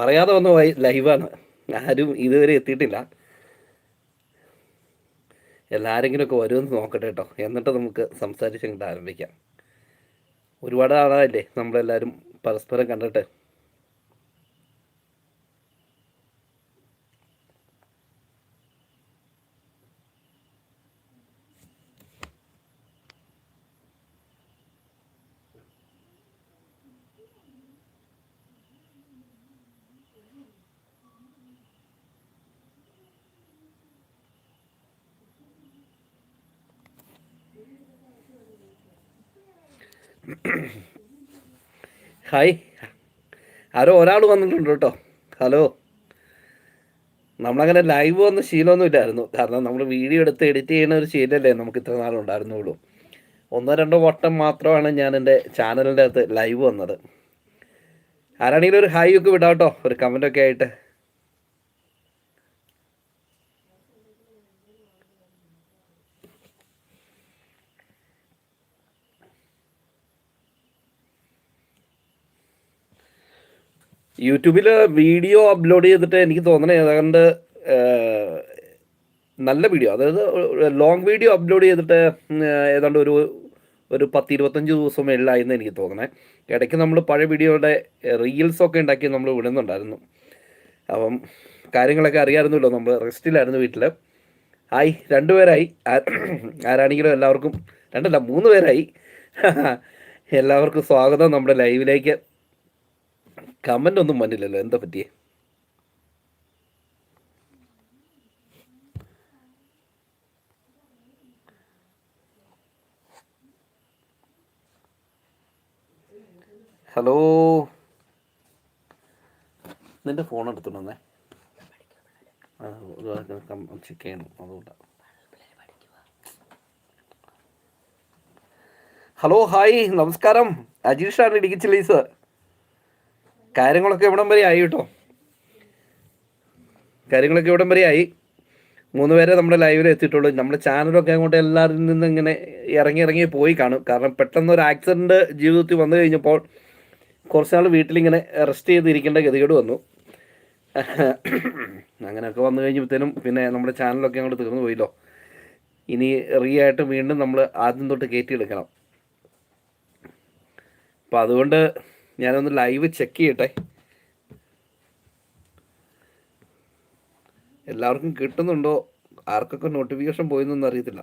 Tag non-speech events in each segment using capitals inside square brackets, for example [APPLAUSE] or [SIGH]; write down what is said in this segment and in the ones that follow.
പറയാതെ വന്ന ലൈവാണ് ആരും ഇതുവരെ എത്തിയിട്ടില്ല. എല്ലാരെങ്കിലുമൊക്കെ വരുമെന്ന് നോക്കട്ടെ കേട്ടോ. എന്നിട്ട് നമുക്ക് സംസാരിച്ചിട്ട് ആരംഭിക്കാം. ഒരുപാട് ആളായില്ലേ നമ്മളെല്ലാവരും പരസ്പരം കണ്ടിട്ട്. ഹായ്. ആരോ ഒരാൾ വന്നിട്ടുണ്ട് കേട്ടോ. ഹലോ. നമ്മളങ്ങനെ ലൈവ് വന്ന ശീലമൊന്നും ഇല്ലായിരുന്നു. കാരണം നമ്മൾ വീഡിയോ എടുത്ത് എഡിറ്റ് ചെയ്യുന്ന ഒരു ശീലമല്ലേ നമുക്ക് ഇത്ര നാളും ഉണ്ടായിരുന്നുള്ളൂ. ഒന്നോ രണ്ടോ വട്ടം മാത്രമാണ് ഞാൻ എന്റെ ചാനലിന്റെ അകത്ത് ലൈവ് വന്നത്. ആരാണെങ്കിലും ഒരു ഹായ് ഒക്കെ വിടാം കേട്ടോ. ഒരു കമന്റൊക്കെ ആയിട്ട്. യൂട്യൂബിൽ വീഡിയോ അപ്ലോഡ് ചെയ്തിട്ട് എനിക്ക് തോന്നണേ ഏതാണ്ട് നല്ല വീഡിയോ അതായത് ലോങ് വീഡിയോ അപ്ലോഡ് ചെയ്തിട്ട് ഏതാണ്ട് ഒരു ഒരു പത്ത് ഇരുപത്തഞ്ച് ദിവസം മേളിലായിരുന്നു എനിക്ക് തോന്നണേ. ഇടയ്ക്ക് നമ്മൾ പഴയ വീഡിയോയുടെ റീൽസൊക്കെ ഉണ്ടാക്കി നമ്മൾ വിടുന്നുണ്ടായിരുന്നു. അപ്പം കാര്യങ്ങളൊക്കെ അറിയാമായിരുന്നല്ലോ നമ്മൾ റെസ്റ്റിലായിരുന്നു വീട്ടിൽ ആയി രണ്ടുപേരായി ആരാണെങ്കിലും എല്ലാവർക്കും രണ്ടല്ല മൂന്ന് പേരായി. [LAUGHS] എല്ലാവർക്കും സ്വാഗതം നമ്മുടെ ലൈവിലേക്ക് കമന്റ് ഒന്നും വന്നില്ലല്ലോ എന്താ പറ്റിയെ? ഹലോ? നിന്റെ ഫോൺ എടുത്തോണ്ടേ ചെക്ക് ചെയ്യണം അതുകൊണ്ടാണ് ഹലോ ഹായ് നമസ്കാരം. അജീഷാണ് ഇടുക്കി ചില്ലീസ് കാര്യങ്ങളൊക്കെ ഇവിടം വരെ ആയി കേട്ടോ. കാര്യങ്ങളൊക്കെ ഇവിടം വരെ ആയി. മൂന്ന് പേരെ നമ്മുടെ ലൈവിൽ എത്തിയിട്ടുള്ളൂ. നമ്മുടെ ചാനലൊക്കെ അങ്ങോട്ട് എല്ലാവരിൽ നിന്ന് ഇങ്ങനെ ഇറങ്ങി ഇറങ്ങി പോയി കാണും. കാരണം പെട്ടെന്ന് ഒരു ആക്സിഡന്റ് ജീവിതത്തിൽ വന്നു കഴിഞ്ഞപ്പോൾ കുറച്ച് നാൾ വീട്ടിലിങ്ങനെ റെസ്റ്റ് ചെയ്തിരിക്കേണ്ട ഗതികേട് വന്നു. [COUGHS] അങ്ങനെയൊക്കെ വന്നു കഴിഞ്ഞപ്പോഴത്തേനും പിന്നെ നമ്മുടെ ചാനലൊക്കെ അങ്ങോട്ട് തീർന്നു പോയില്ലോ. ഇനി റീ ആയിട്ട് വീണ്ടും നമ്മൾ ആദ്യം തൊട്ട് കയറ്റിയെടുക്കണം അപ്പം അതുകൊണ്ട് ഞാനൊന്ന് ലൈവ് ചെക്ക് ചെയ്യട്ടെ. എല്ലാവർക്കും കിട്ടുന്നുണ്ടോ? ആർക്കൊക്കെ നോട്ടിഫിക്കേഷൻ പോയെന്നൊന്നും അറിയത്തില്ല.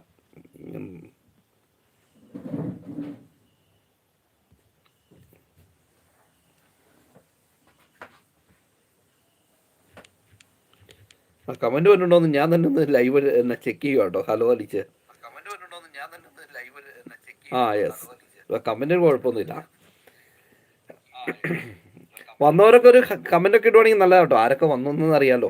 ആ കമന്റ് വന്നിട്ടുണ്ടോന്ന് ഞാൻ തന്നെ ഒന്ന് ലൈവ് എന്നെ ചെക്ക് ചെയ്യുക കേട്ടോ. ഹലോ അലിച്ച്. ആ യെസ് കമന്റ് കുഴപ്പമൊന്നുമില്ല. [COUGHS] വന്നവരൊക്കെ ഒരു കമന്റ് ഒക്കെ ഇടുവാണെങ്കിൽ നല്ലതാ കേട്ടോ. ആരൊക്കെ വന്നു അറിയാലോ.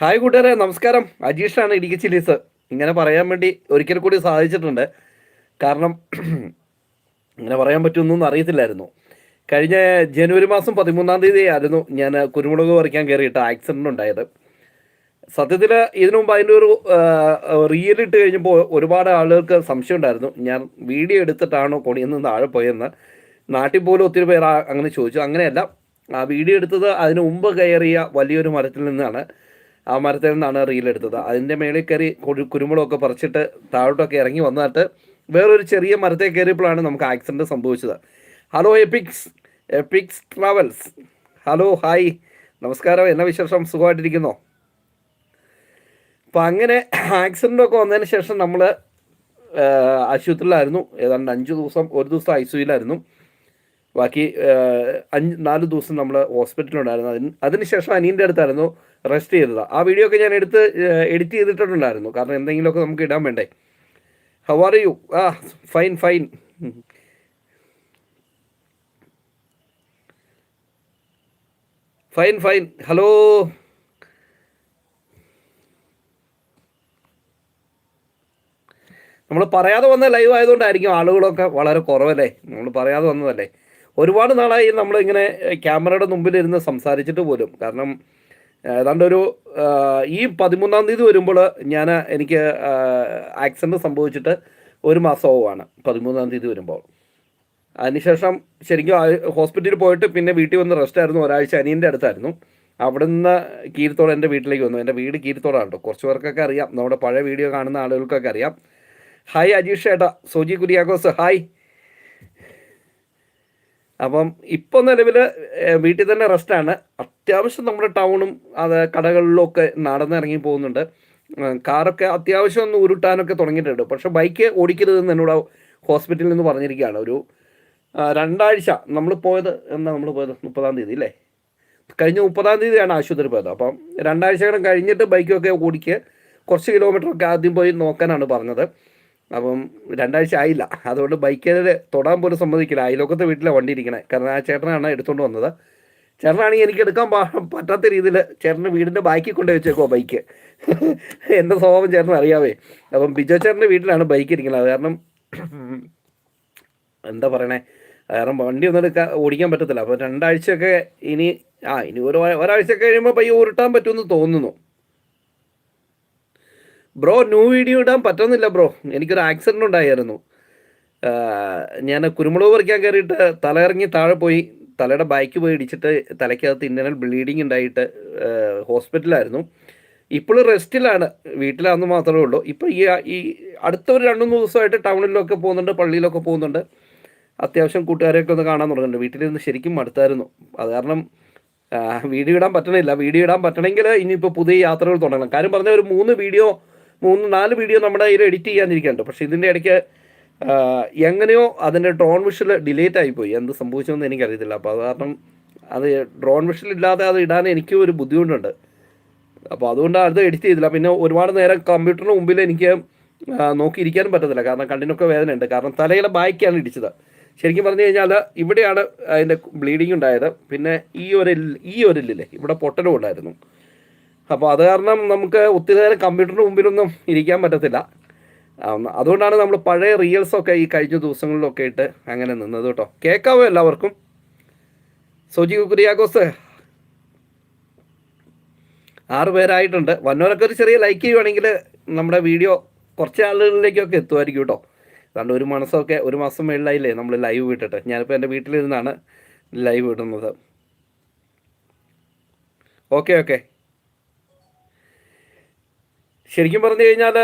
ഹായ് കൂട്ടുകാരെ നമസ്കാരം. അജീഷാണ് ഇടുക്കി ചില്ലീസ്. ഇങ്ങനെ പറയാൻ വേണ്ടി ഒരിക്കൽ കൂടി സാധിച്ചിട്ടുണ്ട്. കാരണം [COUGHS] ഇങ്ങനെ പറയാൻ പറ്റുമെന്നൊന്നും അറിയത്തില്ലായിരുന്നു. കഴിഞ്ഞ ജനുവരി മാസം പതിമൂന്നാം തീയതി ആയിരുന്നു ഞാൻ കുരുമുളക് പറിക്കാൻ കയറിയിട്ട് ആക്സിഡന്റ് ഉണ്ടായത്. സത്യത്തിൽ ഇതിനു മുമ്പ് അതിന്റെ ഒരു റീൽ ഇട്ട് കഴിഞ്ഞപ്പോൾ ഒരുപാട് ആളുകൾക്ക് സംശയം ഉണ്ടായിരുന്നു. ഞാൻ വീഡിയോ എടുത്തിട്ടാണോ കൊണിയെന്ന് താഴെ പോയെന്ന്. നാട്ടിൽ പോലും ഒത്തിരി പേർ അങ്ങനെ ചോദിച്ചു. അങ്ങനെയല്ല. ആ വീഡിയോ എടുത്തത് അതിനു മുമ്പ് കയറിയ വലിയൊരു മരത്തിൽ നിന്നാണ്. ആ മരത്തിൽ നിന്നാണ് റീൽ എടുത്തത്. അതിന്റെ മേളിൽ കയറി കുരു- കുരുമുളകൊക്കെ പറിച്ചിട്ട് താഴോട്ടൊക്കെ ഇറങ്ങി വന്നിട്ട് വേറൊരു ചെറിയ മരത്തെ കയറിയപ്പോഴാണ് നമുക്ക് ആക്സിഡന്റ് സംഭവിച്ചത്. Hello epics epics travels hello hi നമസ്കാരം. എന്നാ വിശേഷം? സുഖമായിട്ടിരിക്കുന്നോ? അപ്പം അങ്ങനെ ആക്സിഡന്റ് ഒക്കെ വന്നതിന് ശേഷം നമ്മൾ ആശുപത്രിയിലായിരുന്നു. ഏതാണ്ട് അഞ്ച് ദിവസം ഒരു ദിവസം ഐ സിയിലായിരുന്നു ബാക്കി അഞ്ച് നാല് ദിവസം നമ്മൾ ഹോസ്പിറ്റലിലുണ്ടായിരുന്നു. അതിന് ശേഷം അനിയന്റെ അടുത്തായിരുന്നു റെസ്റ്റ് ചെയ്തത്. ആ വീഡിയോ ഒക്കെ ഞാൻ എടുത്ത് എഡിറ്റ് ചെയ്തിട്ടുണ്ടായിരുന്നു കാരണം എന്തെങ്കിലുമൊക്കെ നമുക്ക് ഇടാൻ വേണ്ടേ. ഹൗ ആർ യു ആ fine fine fine fine hello നമ്മൾ പറയാതെ വന്ന ലൈവ് ആയതുകൊണ്ടായിരിക്കും ആളുകളൊക്കെ വളരെ കുറവല്ലേ? നമ്മൾ പറയാതെ വന്നതല്ലേ? ഒരുപാട് നാളായി നമ്മളിങ്ങനെ ക്യാമറയുടെ മുമ്പിൽ ഇരുന്ന് സംസാരിച്ചിട്ട് പോലും. കാരണം ഏതാണ്ട് ഒരു ഈ പതിമൂന്നാം തീയതി വരുമ്പോൾ ഞാൻ എനിക്ക് ആക്സിഡന്റ് സംഭവിച്ചിട്ട് ഒരു മാസവുമാണ് പതിമൂന്നാം തീയതി വരുമ്പോൾ. അതിനുശേഷം ശരിക്കും ഹോസ്പിറ്റലിൽ പോയിട്ട് പിന്നെ വീട്ടിൽ വന്ന് റെസ്റ്റ് ആയിരുന്നു. ഒരാഴ്ച അനിയന്റെ അടുത്തായിരുന്നു. അവിടെ നിന്ന് കീരത്തോട് എന്റെ വീട്ടിലേക്ക് വന്നു. എന്റെ വീട് കീരത്തോടാണ് കേട്ടോ. കുറച്ച് പേർക്കൊക്കെ അറിയാം. നമ്മുടെ പഴയ വീഡിയോ കാണുന്ന ആളുകൾക്കൊക്കെ അറിയാം. ഹായ് അജീഷ് ഏട്ടാ സോജി കുര്യാക്കോസ്. ഹായ് അപ്പം ഇപ്പോൾ നിലവിൽ വീട്ടിൽ തന്നെ റെസ്റ്റാണ് അത്യാവശ്യം നമ്മുടെ ടൗണും അത് കടകളിലും ഒക്കെ നടന്നിറങ്ങി പോകുന്നുണ്ട്. കാറൊക്കെ അത്യാവശ്യം ഒന്ന് ഉരുട്ടാനൊക്കെ തുടങ്ങിയിട്ടുണ്ട്. പക്ഷെ ബൈക്ക് ഓടിക്കരുതെന്ന് എന്നോട് ഹോസ്പിറ്റലിൽ നിന്ന് പറഞ്ഞിരിക്കുകയാണ്. ഒരു രണ്ടാഴ്ച നമ്മൾ പോയത് എന്നാ നമ്മൾ പോയത്? മുപ്പതാം തീയതി അല്ലേ? കഴിഞ്ഞ മുപ്പതാം തീയതിയാണ് ആശുപത്രി പോയത്. അപ്പം രണ്ടാഴ്ചകളും കഴിഞ്ഞിട്ട് ബൈക്കൊക്കെ ഓടിക്കുക. കുറച്ച് കിലോമീറ്ററൊക്കെ ആദ്യം പോയി നോക്കാനാണ് പറഞ്ഞത്. അപ്പം രണ്ടാഴ്ച ആയില്ല. അതുകൊണ്ട് ബൈക്കിൽ തൊടാൻ പോലും സമ്മതിക്കില്ല. അയലോക്കത്തെ വീട്ടിലെ വണ്ടി ഇരിക്കണേ കാരണം ആ ചേട്ടനാണ് എടുത്തുകൊണ്ട് വന്നത്. ചേട്ടനാണെങ്കിൽ എനിക്ക് എടുക്കാൻ പറ്റാത്ത രീതിയിൽ ചേട്ടന്റെ വീടിന്റെ ബാക്കിൽ കൊണ്ട് വെച്ചേക്കോ ബൈക്ക്. എന്റെ സ്വഭാവം ചേട്ടൻ അറിയാവേ. അപ്പം ബിജോ ചേട്ടന്റെ വീട്ടിലാണ് ബൈക്ക് ഇരിക്കുന്നത്. അത് കാരണം എന്താ പറയണേ? കാരണം വണ്ടി ഒന്നും എടുക്കാൻ ഓടിക്കാൻ പറ്റത്തില്ല. അപ്പോൾ രണ്ടാഴ്ചയൊക്കെ ഇനി ആ ഇനി ഒരു ഒരാഴ്ച കഴിയുമ്പോൾ പയ്യെ ഉരുട്ടാൻ പറ്റുമെന്ന് തോന്നുന്നു. ബ്രോ ന്യൂ വീഡിയോ ഇടാൻ പറ്റുന്നില്ല ബ്രോ എനിക്കൊരു ആക്സിഡന്റ് ഉണ്ടായിരുന്നു. ഞാൻ കുരുമുളക് പറിക്കാൻ കയറിയിട്ട് തലയിറങ്ങി താഴെ പോയി. തലയുടെ ബൈക്ക് പോയി ഇടിച്ചിട്ട് തലയ്ക്കകത്ത് ഇന്നലെ ബ്ലീഡിങ് ഉണ്ടായിട്ട് ഹോസ്പിറ്റലായിരുന്നു ഇപ്പോൾ റെസ്റ്റിലാണ് വീട്ടിലാണെന്ന് മാത്രമേ ഉള്ളൂ. ഇപ്പോൾ ഈ ഈ അടുത്ത ഒരു രണ്ട് മൂന്ന് ദിവസമായിട്ട് ടൗണിലൊക്കെ പോകുന്നുണ്ട് പള്ളിയിലൊക്കെ പോകുന്നുണ്ട്. അത്യാവശ്യം കൂട്ടുകാരെയൊക്കെ ഒന്ന് കാണാൻ തുടങ്ങുന്നുണ്ട്. വീട്ടിലിരുന്ന് ശരിക്കും മടുത്തായിരുന്നു. അത് കാരണം വീഡിയോ ഇടാൻ പറ്റണില്ല. വീഡിയോ ഇടാൻ പറ്റണമെങ്കിൽ ഇനിയിപ്പോൾ പുതിയ യാത്രകൾ തുടങ്ങണം. കാര്യം പറഞ്ഞ ഒരു മൂന്ന് വീഡിയോ മൂന്ന് നാല് വീഡിയോ നമ്മുടെ കയ്യിൽ എഡിറ്റ് ചെയ്യാനിരിക്കുന്നുണ്ട്. പക്ഷേ ഇതിന്റെ ഇടയ്ക്ക് എങ്ങനെയോ അതിന്റെ ഡ്രോൺ വിഷൽ ഡിലേറ്റ് ആയിപ്പോയി. എന്ത് സംഭവിച്ചതെന്ന് എനിക്കറിയത്തില്ല. അപ്പോൾ അത് കാരണം അത് ഡ്രോൺ വിഷൽ ഇല്ലാതെ അത് ഇടാൻ എനിക്കും ഒരു ബുദ്ധിമുട്ടുണ്ട്. അപ്പോൾ അതുകൊണ്ട് അത് എഡിറ്റ് ചെയ്തില്ല. പിന്നെ ഒരുപാട് നേരം കമ്പ്യൂട്ടറിന് മുമ്പിൽ എനിക്ക് നോക്കിയിരിക്കാനും പറ്റത്തില്ല. കാരണം കണ്ണിനൊക്കെ വേദനയുണ്ട്. കാരണം തലയുടെ ബാക്കിയാണ് ഇടിച്ചത്. ശരിക്കും പറഞ്ഞു കഴിഞ്ഞാൽ ഇവിടെയാണ് അതിന്റെ ബ്ലീഡിങ് ഉണ്ടായത്. പിന്നെ ഈ ഒരു ഈ ഒരു എല്ലില്ലേ ഇവിടെ പൊട്ടലും ഉണ്ടായിരുന്നു. അപ്പോൾ അത് കാരണം നമുക്ക് ഒത്തിരി നേരം കമ്പ്യൂട്ടറിന് മുമ്പിലൊന്നും ഇരിക്കാൻ പറ്റത്തില്ല. അതുകൊണ്ടാണ് നമ്മൾ പഴയ റീൽസൊക്കെ ഈ കഴിഞ്ഞ ദിവസങ്ങളിലൊക്കെ ഇട്ട് അങ്ങനെ നിന്നത് കേട്ടോ. കേൾക്കാവോ എല്ലാവർക്കും? സോജി കുര്യാക്കോസ് ആറ് പേരായിട്ടുണ്ട്. വന്നവരൊക്കെ ഒരു ചെറിയ ലൈക്ക് ചെയ്യുവാണെങ്കിൽ നമ്മുടെ വീഡിയോ കുറച്ച് ആളുകളിലേക്കൊക്കെ എത്തുമായിരിക്കും കേട്ടോ. അതുകൊണ്ട് ഒരു മനസ്സൊക്കെ ഒരു മാസം മേളിലായില്ലേ നമ്മൾ ലൈവ് വിട്ടിട്ട് ഞാനിപ്പോൾ എന്റെ വീട്ടിലിരുന്നാണ് ലൈവ് ഇടുന്നത്. ഓക്കെ ഓക്കെ ശരിക്കും പറഞ്ഞു കഴിഞ്ഞാൽ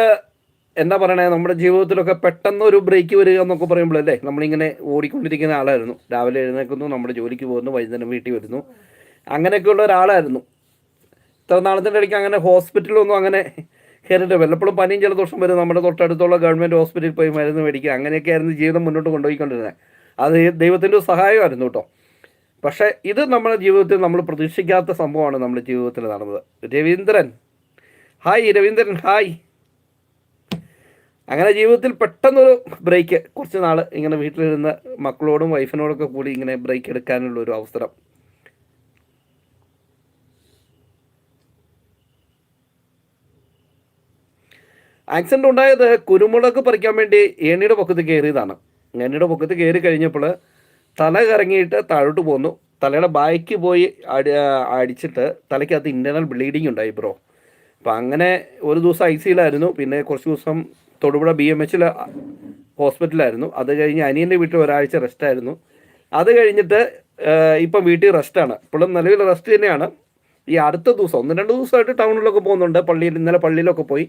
എന്താ പറയണേ നമ്മുടെ ജീവിതത്തിലൊക്കെ പെട്ടെന്ന് ഒരു ബ്രേക്ക് വരിക എന്നൊക്കെ പറയുമ്പോഴല്ലേ നമ്മളിങ്ങനെ ഓടിക്കൊണ്ടിരിക്കുന്ന ആളായിരുന്നു. രാവിലെ എഴുന്നേൽക്കുന്നു നമ്മുടെ ജോലിക്ക് പോകുന്നു വൈകുന്നേരം വീട്ടിൽ വരുന്നു. അങ്ങനെയൊക്കെയുള്ള ഒരാളായിരുന്നു. ഇത്ര നാളത്തിന്റെ ഇടയ്ക്ക് അങ്ങനെ ഹോസ്പിറ്റലൊന്നും അങ്ങനെ കയറിയിട്ട് വല്ലപ്പോഴും പനിയും ജലദോഷം വരും. നമ്മുടെ തൊട്ടടുത്തുള്ള ഗവൺമെന്റ് ഹോസ്പിറ്റലിൽ പോയി മരുന്ന് മേടിക്കുക. അങ്ങനെയൊക്കെ ആയിരുന്നു ജീവിതം മുന്നോട്ട് കൊണ്ടുപോയിക്കൊണ്ടിരുന്നത്. അത് ദൈവത്തിന്റെ ഒരു സഹായമായിരുന്നു കേട്ടോ. പക്ഷേ ഇത് നമ്മുടെ ജീവിതത്തിൽ നമ്മൾ പ്രതീക്ഷിക്കാത്ത സംഭവമാണ് നമ്മുടെ ജീവിതത്തിൽ നടന്നത്. രവീന്ദ്രൻ ഹായ് രവീന്ദ്രൻ ഹായ് അങ്ങനെ ജീവിതത്തിൽ പെട്ടെന്നൊരു ബ്രേക്ക് കുറച്ച് നാൾ ഇങ്ങനെ വീട്ടിലിരുന്ന് മക്കളോടും വൈഫിനോടൊക്കെ കൂടി ഇങ്ങനെ ബ്രേക്ക് എടുക്കാനുള്ള ഒരു അവസരം. ആക്സിഡന്റ് ഉണ്ടായത് കുരുമുളക് പറിക്കാൻ വേണ്ടി ഏണിയുടെ പൊക്കത്ത് കയറിയതാണ്. ഏണിയുടെ പൊക്കത്ത് കയറി കഴിഞ്ഞപ്പോൾ തല കറങ്ങിയിട്ട് താഴോട്ട് പോന്നു. തലയുടെ ബാക്ക് പോയി അടി അടിച്ചിട്ട് തലയ്ക്കകത്ത് ഇന്റർണൽ ബ്ലീഡിങ് ഉണ്ടായി ബ്രോ അപ്പം അങ്ങനെ ഒരു ദിവസം ഐ സിയിലായിരുന്നു പിന്നെ കുറച്ച് ദിവസം തൊടുപുഴ ബി എം എച്ചിൽ ഹോസ്പിറ്റലായിരുന്നു അത് കഴിഞ്ഞ് അനിയന്റെ വീട്ടിൽ ഒരാഴ്ച റെസ്റ്റ് ആയിരുന്നു അത് കഴിഞ്ഞിട്ട് ഇപ്പം വീട്ടിൽ റെസ്റ്റാണ്. ഇപ്പോഴും നിലവിൽ റെസ്റ്റ് തന്നെയാണ്. ഈ അടുത്ത ദിവസം ഒന്ന് രണ്ട് ദിവസമായിട്ട് ടൗണിലൊക്കെ പോകുന്നുണ്ട്. പള്ളിയിൽ ഇന്നലെ പള്ളിയിലൊക്കെ പോയി.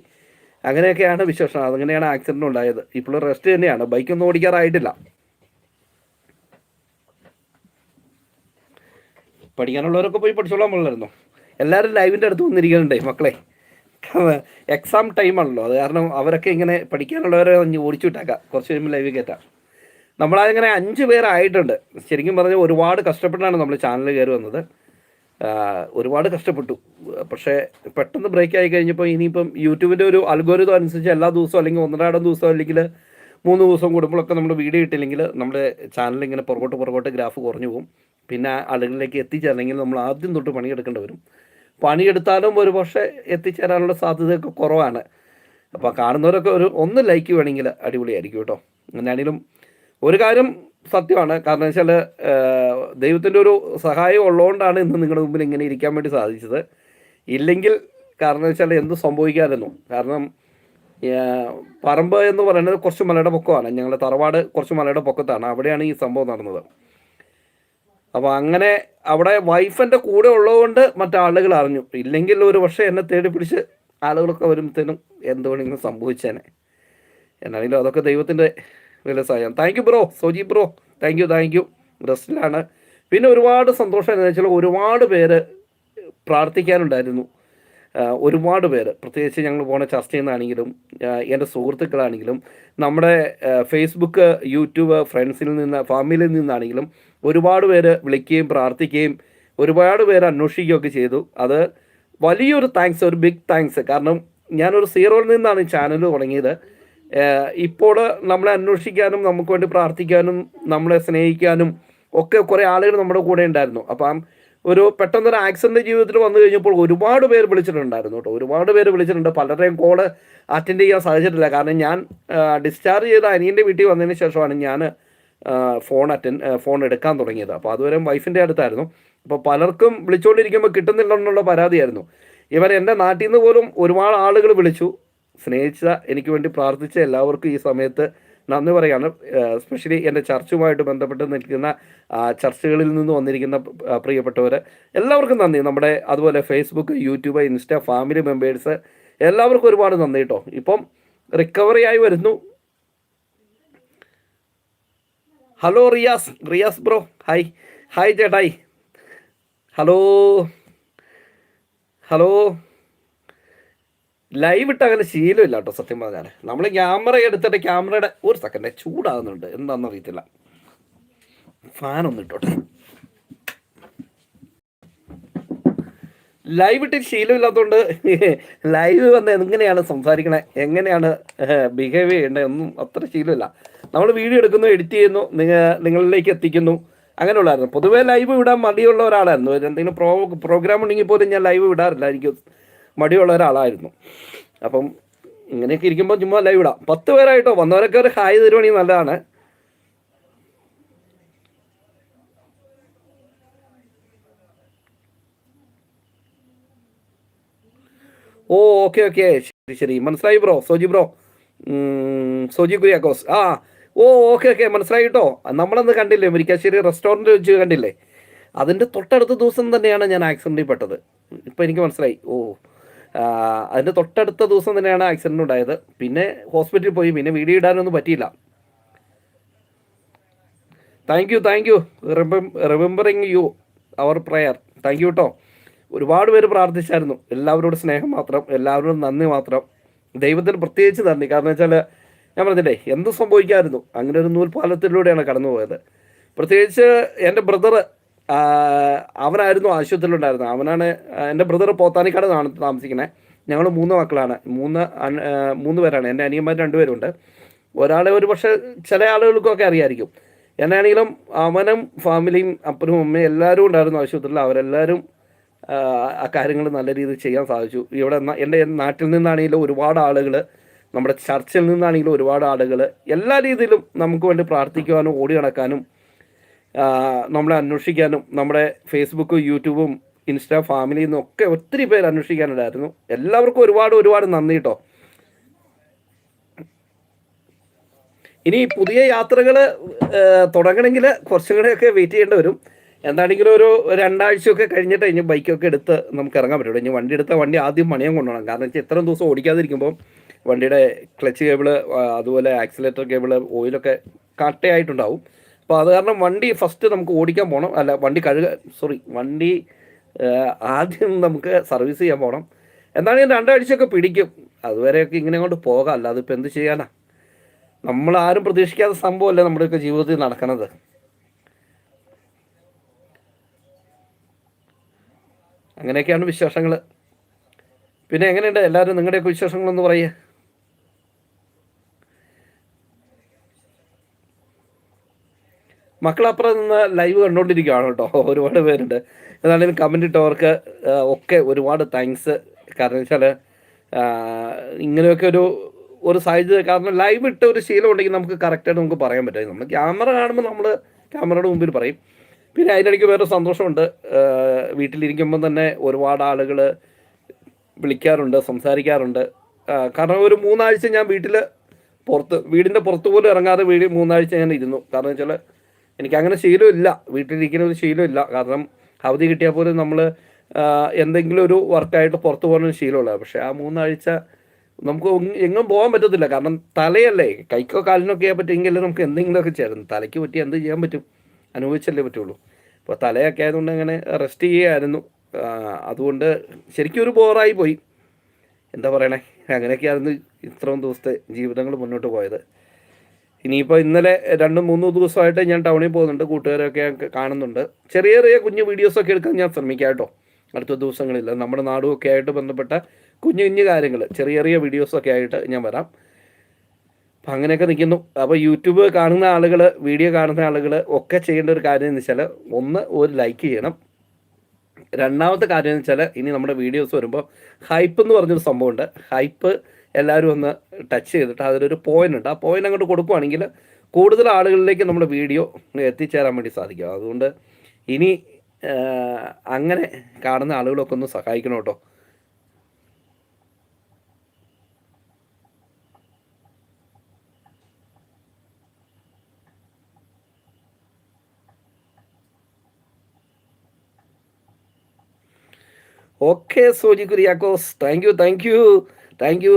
അങ്ങനെയൊക്കെയാണ് വിശേഷം. അങ്ങനെയാണ് ആക്സിഡന്റ് ഉണ്ടായത്. ഇപ്പോഴും റെസ്റ്റ് തന്നെയാണ്. ബൈക്കൊന്നും ഓടിക്കാറായിട്ടില്ല. പഠിക്കാനുള്ളവരൊക്കെ പോയി പഠിച്ചോളാൻ പോലായിരുന്നു എല്ലാവരും ലൈവിന്റെ അടുത്ത് വന്നിരിക്കുന്നുണ്ടേ മക്കളെ? എക്സാം ടൈം ആണല്ലോ. അത് കാരണം അവരൊക്കെ ഇങ്ങനെ പഠിക്കാനുള്ളവരെ ഓടിച്ചു വിട്ടേക്കാം കുറച്ച് കഴിയുമ്പോൾ ലൈവ് കയറ്റാം നമ്മളതിങ്ങനെ അഞ്ച് പേരായിട്ടുണ്ട് ശരിക്കും പറഞ്ഞാൽ ഒരുപാട് കഷ്ടപ്പെട്ടാണ് നമ്മൾ ചാനൽ കയറി വന്നത്. ഒരുപാട് കഷ്ടപ്പെട്ടു. പക്ഷേ പെട്ടെന്ന് ബ്രേക്ക് ആയി കഴിഞ്ഞപ്പോൾ ഇനിയിപ്പം യൂട്യൂബിന്റെ ഒരു അൽഗോരിതം അനുസരിച്ച് എല്ലാ ദിവസവും അല്ലെങ്കിൽ ഒന്നരാടം ദിവസം അല്ലെങ്കിൽ മൂന്ന് ദിവസം കൂടുമ്പോഴൊക്കെ നമ്മൾ വീഡിയോ ഇട്ടില്ലെങ്കിൽ നമ്മുടെ ചാനൽ ഇങ്ങനെ പുറകോട്ട് പുറകോട്ട് ഗ്രാഫ് കുറഞ്ഞു പോകും. പിന്നെ ആളുകളിലേക്ക് എത്തിച്ചേരണമെങ്കിൽ നമ്മൾ ആദ്യം തൊട്ട് പണിയെടുക്കേണ്ടി വരും. പണിയെടുത്താലും ഒരു പക്ഷേ എത്തിച്ചേരാനുള്ള സാധ്യതയൊക്കെ കുറവാണ്. അപ്പോൾ കാണുന്നവരൊക്കെ ഒരു ഒന്ന് ലൈക്ക് വേണമെങ്കിൽ അടിപൊളിയായിരിക്കും കേട്ടോ. അങ്ങനെയാണെങ്കിലും ഒരു കാര്യം സത്യമാണ്. കാരണം വെച്ചാൽ ദൈവത്തിന്റെ ഒരു സഹായം ഉള്ളതുകൊണ്ടാണ് ഇന്ന് നിങ്ങളുടെ മുമ്പിൽ ഇങ്ങനെ ഇരിക്കാൻ വേണ്ടി സാധിച്ചത്. ഇല്ലെങ്കിൽ കാരണം വെച്ചാൽ എന്ത് സംഭവിക്കാമായിരുന്നു കാരണം പറമ്പ് എന്ന് പറയുന്നത് കുറച്ച് മലയുടെ പൊക്കമാണ്. ഞങ്ങളുടെ തറവാട് കുറച്ച് മലയുടെ പൊക്കത്താണ്. അവിടെയാണ് ഈ സംഭവം നടന്നത്. അപ്പോൾ അങ്ങനെ അവിടെ വൈഫിന്റെ കൂടെ ഉള്ളതുകൊണ്ട് മറ്റാളുകൾ അറിഞ്ഞു. ഇല്ലെങ്കിൽ ഒരു പക്ഷേ എന്നെ തേടി പിടിച്ച് ആളുകളൊക്കെ വരുമ്പോഴത്തേനും എന്ത് വേണമെങ്കിലും സംഭവിച്ചേനെ? എന്നാണെങ്കിലും അതൊക്കെ ദൈവത്തിന്റെ വില സഹായം. Thank you bro Soji bro thank you thank you റെസ്റ്റിലാണ്. പിന്നെ ഒരുപാട് സന്തോഷം എന്ന് വെച്ചാൽ ഒരുപാട് പേര് പ്രാർത്ഥിക്കാനുണ്ടായിരുന്നു. ഒരുപാട് പേര്. പ്രത്യേകിച്ച് ഞങ്ങൾ പോണ ചർച്ചയിൽ നിന്നാണെങ്കിലും എന്റെ സുഹൃത്തുക്കളാണെങ്കിലും നമ്മുടെ ഫേസ്ബുക്ക് യൂട്യൂബ് ഫ്രണ്ട്സിൽ നിന്ന് ഫാമിലിയിൽ നിന്നാണെങ്കിലും ഒരുപാട് പേര് വിളിക്കുകയും പ്രാർത്ഥിക്കുകയും ഒരുപാട് പേര് അന്വേഷിക്കുകയൊക്കെ ചെയ്തു. അത് വലിയൊരു താങ്ക്സ് ഒരു ബിഗ് താങ്ക്സ് കാരണം ഞാനൊരു സീറോയിൽ നിന്നാണ് ഈ ചാനൽ തുടങ്ങിയത്. ഇപ്പോൾ നമ്മളെ അന്വേഷിക്കാനും നമുക്ക് വേണ്ടി പ്രാർത്ഥിക്കാനും നമ്മളെ സ്നേഹിക്കാനും ഒക്കെ കുറേ ആളുകൾ നമ്മുടെ കൂടെ ഉണ്ടായിരുന്നു. അപ്പം ഒരു പെട്ടെന്നൊരു ആക്സിഡന്റ് ജീവിതത്തിൽ വന്നു കഴിഞ്ഞപ്പോൾ ഒരുപാട് പേര് വിളിച്ചിട്ടുണ്ടായിരുന്നു കേട്ടോ. ഒരുപാട് പേര് വിളിച്ചിട്ടുണ്ട്. പലരുടെയും കോൾ അറ്റൻഡ് ചെയ്യാൻ സാധിച്ചിട്ടില്ല. കാരണം ഞാൻ ഡിസ്ചാർജ് ചെയ്ത അനിയന്റെ വീട്ടിൽ വന്നതിന് ശേഷമാണ് ഞാൻ ഫോൺ അറ്റൻ ഫോൺ എടുക്കാൻ തുടങ്ങിയത്. അപ്പോൾ അതുവരെ വൈഫിന്റെ അടുത്തായിരുന്നു. അപ്പോൾ പലർക്കും വിളിച്ചുകൊണ്ടിരിക്കുമ്പോൾ കിട്ടുന്നില്ല എന്നുള്ള പരാതിയായിരുന്നു. ഇവർ എന്റെ നാട്ടിൽ നിന്ന് പോലും ഒരുപാട് ആളുകൾ വിളിച്ചു. സ്നേഹിച്ച എനിക്ക് വേണ്ടി പ്രാർത്ഥിച്ച എല്ലാവർക്കും ഈ സമയത്ത് നന്ദി പറയാണ്. എസ്പെഷ്യലി എന്റെ ചർച്ചുമായിട്ട് ബന്ധപ്പെട്ട് നിൽക്കുന്ന ചർച്ചകളിൽ നിന്ന് വന്നിരിക്കുന്ന പ്രിയപ്പെട്ടവർ എല്ലാവർക്കും നന്ദി. നമ്മുടെ അതുപോലെ Facebook YouTube insta family members എല്ലാവർക്കും ഒരുപാട് നന്ദി കേട്ടോ ഇപ്പം റിക്കവറി ആയി വരുന്നു. Hello Riyas Riyas bro hi hi ചേട്ടായി ഹലോ ഹലോ ലൈവ് ഇട്ട് അങ്ങനെ ശീലമില്ല കേട്ടോ സത്യം പറഞ്ഞാൽ നമ്മൾ ക്യാമറ എടുത്തിട്ട് ക്യാമറയുടെ ഒരു സെക്കൻഡ് ചൂടാകുന്നുണ്ട്. എന്താണെന്ന് അറിയത്തില്ല. ഫാൻ ഒന്ന് ഇട്ടോട്ടെ. ലൈവ് ഇട്ട് ശീലമില്ലാത്തതുകൊണ്ട് ലൈവ് [LAUGHS] വന്ന് എങ്ങനെയാണ് സംസാരിക്കണേ? എങ്ങനെയാണ് ബിഹേവ് ചെയ്യേണ്ടത് ഒന്നും അത്ര ശീലമില്ല നമ്മൾ വീഡിയോ എടുക്കുന്നു എഡിറ്റ് ചെയ്യുന്നു നിങ്ങൾ നിങ്ങളിലേക്ക് എത്തിക്കുന്നു. അങ്ങനെയുള്ളായിരുന്നു. പൊതുവേ ലൈവ് വിടാൻ മടിയുള്ള ഒരാളായിരുന്നു. ഒരു എന്തെങ്കിലും പ്രോ പ്രോഗ്രാം ഉണ്ടെങ്കിൽ പോലും ഞാൻ ലൈവ് വിടാറില്ല എനിക്ക് മടിയുള്ള ഒരാളായിരുന്നു. അപ്പം ഇങ്ങനെയൊക്കെ ഇരിക്കുമ്പോൾ ചുമ്മാ ലൈവ് ഇടാം. പത്ത് പേരായിട്ടോ വന്നവരൊക്കെ ഒരു ഹായ് തരുവാണെങ്കിൽ നല്ലതാണ്. ഓ ഓക്കെ ഓക്കെ. ശരി ശരി. മനസ്സിലായി ബ്രോ? സോജി ബ്രോ? സോജി കുര്യാക്കോസ്. ആ ഓ ഓക്കെ ഓക്കെ മനസ്സിലായി കേട്ടോ നമ്മളന്ന് കണ്ടില്ലേ മുരിക്കാശ്ശേരി റെസ്റ്റോറന്റ് വെച്ച് കണ്ടില്ലേ? അതിന്റെ തൊട്ടടുത്ത ദിവസം തന്നെയാണ് ഞാൻ ആക്സിഡന്റിൽ പെട്ടത്. ഇപ്പോൾ എനിക്ക് മനസ്സിലായി. ഓ അതിന്റെ തൊട്ടടുത്ത ദിവസം തന്നെയാണ് ആക്സിഡന്റ് ഉണ്ടായത്. പിന്നെ ഹോസ്പിറ്റലിൽ പോയി പിന്നെ വീഡിയോ ഇടാനൊന്നും പറ്റിയില്ല. Thank you thank you remembering you our prayer thank you കേട്ടോ ഒരുപാട് പേര് പ്രാർത്ഥിച്ചായിരുന്നു. എല്ലാവരോടും സ്നേഹം മാത്രം എല്ലാവരോടും നന്ദി മാത്രം. ദൈവത്തിന് പ്രത്യേകിച്ച് നന്ദി. കാരണം വെച്ചാൽ ഞാൻ പറഞ്ഞില്ലേ എന്ത് സംഭവിക്കായിരുന്നു? അങ്ങനെ ഒരു നൂൽപാലത്തിലൂടെയാണ് കടന്നു പോയത്. പ്രത്യേകിച്ച് എന്റെ ബ്രദർ അവനായിരുന്നു ആശുപത്രിയിലുണ്ടായിരുന്നത്. അവനാണ് എന്റെ ബ്രദർ പോത്താനിക്കാട് താമസിക്കുന്നത്. ഞങ്ങൾ മൂന്ന് മക്കളാണ്. മൂന്ന് മൂന്ന് പേരാണ്. എന്റെ അനിയന്മാർ രണ്ടുപേരുണ്ട് ഒരാളെ ഒരു പക്ഷേ ചില ആളുകൾക്കൊക്കെ അറിയായിരിക്കും. എന്നാണെങ്കിലും അവനും ഫാമിലിയും അപ്പനും അമ്മയും എല്ലാവരും ഉണ്ടായിരുന്നു ആശുപത്രിയിൽ. അവരെല്ലാവരും ആ, കാര്യങ്ങൾ നല്ല രീതിയിൽ ചെയ്യാൻ സാധിച്ചു. ഇവിടെ എന്റെ നാട്ടിൽ നിന്നാണെങ്കിലും ഒരുപാട് ആളുകൾ നമ്മുടെ ചർച്ചിൽ നിന്നാണെങ്കിലും ഒരുപാട് ആളുകൾ എല്ലാ രീതിയിലും നമുക്ക് വേണ്ടി പ്രാർത്ഥിക്കുവാനും ഓടി നടക്കാനും നമ്മളെ അന്വേഷിക്കാനും നമ്മുടെ ഫേസ്ബുക്കും യൂട്യൂബും ഇൻസ്റ്റാ നിന്നും ഒക്കെ ഒത്തിരി പേര് അന്വേഷിക്കാനുണ്ടായിരുന്നു. എല്ലാവർക്കും ഒരുപാട് ഒരുപാട് നന്ദി കേട്ടോ ഇനി പുതിയ യാത്രകൾ തുടങ്ങണമെങ്കിൽ കുറച്ചും കൂടെയൊക്കെ വെയിറ്റ് ചെയ്യേണ്ടി വരും. എന്താണെങ്കിലും ഒരു രണ്ടാഴ്ചയൊക്കെ കഴിഞ്ഞിട്ട് ഇനി ബൈക്കൊക്കെ എടുത്ത് നമുക്ക് ഇറങ്ങാൻ പറ്റുള്ളൂ. ഇനി വണ്ടി എടുത്ത വണ്ടി ആദ്യം പണിയാൻ കൊണ്ടുപോകണം. കാരണം വെച്ചാൽ ഇത്രയും ദിവസം ഓടിക്കാതിരിക്കുമ്പോൾ വണ്ടിയുടെ ക്ലച്ച് കേബിൾ അതുപോലെ ആക്സിലേറ്റർ കേബിൾ ഓയിലൊക്കെ കട്ടയായിട്ടുണ്ടാവും. അപ്പോൾ അത് കാരണം വണ്ടി ഫസ്റ്റ് നമുക്ക് ഓടിക്കാൻ പോകണം അല്ല വണ്ടി കഴുക സോറി വണ്ടി ആദ്യം നമുക്ക് സർവീസ് ചെയ്യാൻ പോകണം എന്താണെങ്കിൽ രണ്ടാഴ്ചയൊക്കെ പിടിക്കും. അതുവരെയൊക്കെ ഇങ്ങനെ കൊണ്ട് പോകാം. അല്ല അതിപ്പോൾ എന്ത് ചെയ്യാനാ? നമ്മൾ ആരും പ്രതീക്ഷിക്കാത്ത സംഭവമല്ലേ നമ്മുടെയൊക്കെ ജീവിതത്തിൽ നടക്കുന്നത് അങ്ങനെയൊക്കെയാണ് വിശേഷങ്ങൾ പിന്നെ എങ്ങനെയുണ്ട്? എല്ലാവരും നിങ്ങളുടെയൊക്കെ വിശേഷങ്ങളൊന്ന് പറയുക മക്കളപ്പുറം നിന്ന് ലൈവ് കണ്ടുകൊണ്ടിരിക്കുകയാണ് കേട്ടോ. ഒരുപാട് പേരുണ്ട്. എന്നാലും കമന്റ് ഇട്ടവർക്ക് ഒക്കെ ഒരുപാട് താങ്ക്സ് കാരണം വെച്ചാൽ ഇങ്ങനെയൊക്കെ ഒരു ഒരു സാഹചര്യം കാരണം ലൈവ് ഇട്ട ഒരു ശീലം ഉണ്ടെങ്കിൽ നമുക്ക് കറക്റ്റായിട്ട് നമുക്ക് പറയാൻ പറ്റും. നമ്മൾ ക്യാമറ കാണുമ്പോൾ നമ്മൾ ക്യാമറയുടെ മുമ്പിൽ പറയും. പിന്നെ അതിനിടയ്ക്ക് വേറെ സന്തോഷമുണ്ട്. വീട്ടിലിരിക്കുമ്പം വീട്ടിലിരിക്കുമ്പോൾ തന്നെ ഒരുപാട് ആളുകൾ വിളിക്കാറുണ്ട് സംസാരിക്കാറുണ്ട്. കാരണം ഒരു മൂന്നാഴ്ച ഞാൻ വീട്ടിൽ പുറത്ത് വീടിന്റെ പുറത്ത് പോലും ഇറങ്ങാതെ വീട് മൂന്നാഴ്ച ഞാൻ ഇരുന്നു. കാരണം വെച്ചാൽ എനിക്ക് അങ്ങനെ ശീലമില്ല. വീട്ടിലിരിക്കുന്ന ഒരു ശീലമില്ല. കാരണം അവധി കിട്ടിയാൽ പോലും നമ്മൾ എന്തെങ്കിലും ഒരു വർക്കായിട്ട് പുറത്തു പോകുന്ന ശീലമുള്ളത് ശീലമുള്ള പക്ഷേ ആ മൂന്നാഴ്ച നമുക്ക് എങ്ങും പോകാൻ പറ്റത്തില്ല. കാരണം തലയല്ലേ. കൈക്കോ കാലിനോ ഒക്കെ പറ്റുമെങ്കിൽ നമുക്ക് എന്തെങ്കിലുമൊക്കെ ചെയ്യണം തലയ്ക്ക് പറ്റി എന്ത് ചെയ്യാൻ പറ്റും? അനുഭവിച്ചല്ലേ പറ്റുള്ളൂ. അപ്പോൾ തലയൊക്കെ ആയതുകൊണ്ട് അങ്ങനെ റെസ്റ്റ് ചെയ്യുകയായിരുന്നു. അതുകൊണ്ട് ശരിക്കും ഒരു ബോറായി പോയി. എന്താ പറയണേ? അങ്ങനെയൊക്കെയായിരുന്നു ഇത്രയും ദിവസത്തെ ജീവിതങ്ങൾ മുന്നോട്ട് പോയത്. ഇനിയിപ്പോൾ ഇന്നലെ രണ്ടും മൂന്നും ദിവസമായിട്ട് ഞാൻ ടൗണിൽ പോകുന്നുണ്ട്. കൂട്ടുകാരൊക്കെ കാണുന്നുണ്ട്. ചെറിയ ചെറിയ കുഞ്ഞു വീഡിയോസൊക്കെ എടുക്കാൻ ഞാൻ ശ്രമിക്കാം കേട്ടോ. അടുത്ത ദിവസങ്ങളിൽ. നമ്മുടെ നാടും ഒക്കെ ആയിട്ട് ബന്ധപ്പെട്ട കുഞ്ഞു കുഞ്ഞു കാര്യങ്ങൾ ചെറിയ ചെറിയ വീഡിയോസൊക്കെ ആയിട്ട് ഞാൻ വരാം. അപ്പം അങ്ങനെയൊക്കെ നിൽക്കുന്നു. അപ്പോൾ യൂട്യൂബ് കാണുന്ന ആളുകൾ വീഡിയോ കാണുന്ന ആളുകൾ ഒക്കെ ചെയ്യേണ്ട ഒരു കാര്യം എന്ന് വെച്ചാൽ ഒന്ന് ഒരു ലൈക്ക് ചെയ്യണം. രണ്ടാമത്തെ കാര്യം എന്ന് വെച്ചാൽ ഇനി നമ്മുടെ വീഡിയോസ് വരുമ്പോൾ ഹൈപ്പ് എന്ന് പറഞ്ഞൊരു സംഭവമുണ്ട്. ഹൈപ്പ് എല്ലാവരും ഒന്ന് ടച്ച് ചെയ്തിട്ട് അതിലൊരു പോയിന്റ് ഉണ്ട്. ആ പോയിന്റ് അങ്ങോട്ട് കൊടുക്കുവാണെങ്കിൽ കൂടുതൽ ആളുകളിലേക്ക് നമ്മുടെ വീഡിയോ എത്തിച്ചേരാൻ വേണ്ടി സാധിക്കും. അതുകൊണ്ട് ഇനി അങ്ങനെ കാണുന്ന ആളുകളൊക്കെ ഒന്ന് സഹായിക്കണം കേട്ടോ. Okay Soji Kuriakose thank you thank you thank you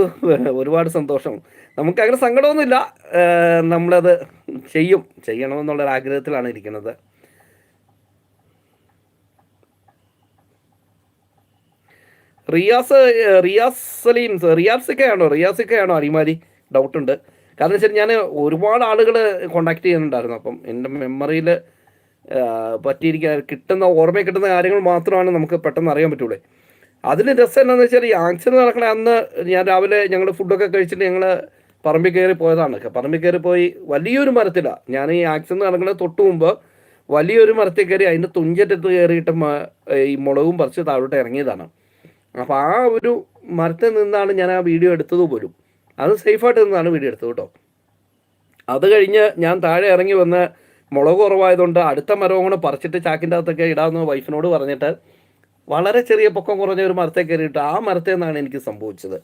ഒരുപാട് സന്തോഷം. നമുക്ക് അങ്ങനെ സങ്കടമൊന്നുമില്ല. നമ്മളത് ചെയ്യും. ചെയ്യണമെന്നുള്ളൊരു ആഗ്രഹത്തിലാണ് ഇരിക്കുന്നത്. റിയാസ് റിയാസ് സലീം റിയാസിക്കയാണോ റിയാസിക്കയാണോ ഡൗട്ട് ഉണ്ട്. കാരണം വെച്ചാൽ ഞാൻ ഒരുപാട് ആളുകൾ കോണ്ടാക്ട് ചെയ്യുന്നുണ്ടായിരുന്നു. അപ്പം എന്റെ മെമ്മറിയിൽ പറ്റിയിരിക്കുക കിട്ടുന്ന ഓർമ്മയിൽ കിട്ടുന്ന കാര്യങ്ങൾ മാത്രമാണ് നമുക്ക് പെട്ടെന്ന് അറിയാൻ പറ്റുള്ളൂ. അതിൽ രസം എന്താണെന്ന് വെച്ചാൽ ഈ ആക്സിഡന്റ് നടക്കണ അന്ന് ഞാൻ രാവിലെ ഞങ്ങൾ ഫുഡൊക്കെ കഴിച്ചിട്ട് ഞങ്ങൾ പറമ്പിൽ കയറി പോയതാണ്. പറമ്പിൽ കയറി പോയി വലിയൊരു മരത്തിലാണ് ഞാൻ ഈ ആക്സിഡന്റ് നടക്കുന്ന തൊട്ട് മുമ്പ് വലിയൊരു മരത്തിൽ കയറി അതിന്റെ തുഞ്ചറ്റത്ത് കയറിയിട്ട് ഈ മുളകും പറിച്ച് താഴോട്ട് ഇറങ്ങിയതാണ്. അപ്പോൾ ആ ഒരു മരത്തിൽ നിന്നാണ് ഞാൻ ആ വീഡിയോ എടുത്തത് പോലും. അത് സേഫായിട്ട് നിന്നാണ് വീഡിയോ എടുത്തത് കേട്ടോ. അത് കഴിഞ്ഞ് ഞാൻ താഴെ ഇറങ്ങി വന്ന് മുളക് കുറവായതുകൊണ്ട് അടുത്ത മരവും കൂടെ പറിച്ചിട്ട് ചാക്കിന്റെ അകത്തൊക്കെ ഇടാമെന്ന് വൈഫിനോട് പറഞ്ഞിട്ട് വളരെ ചെറിയ പൊക്കം കുറഞ്ഞ ഒരു മരത്തെ കയറിയിട്ട് ആ മരത്തിൽ നിന്നാണ് എനിക്ക് സംഭവിച്ചത്.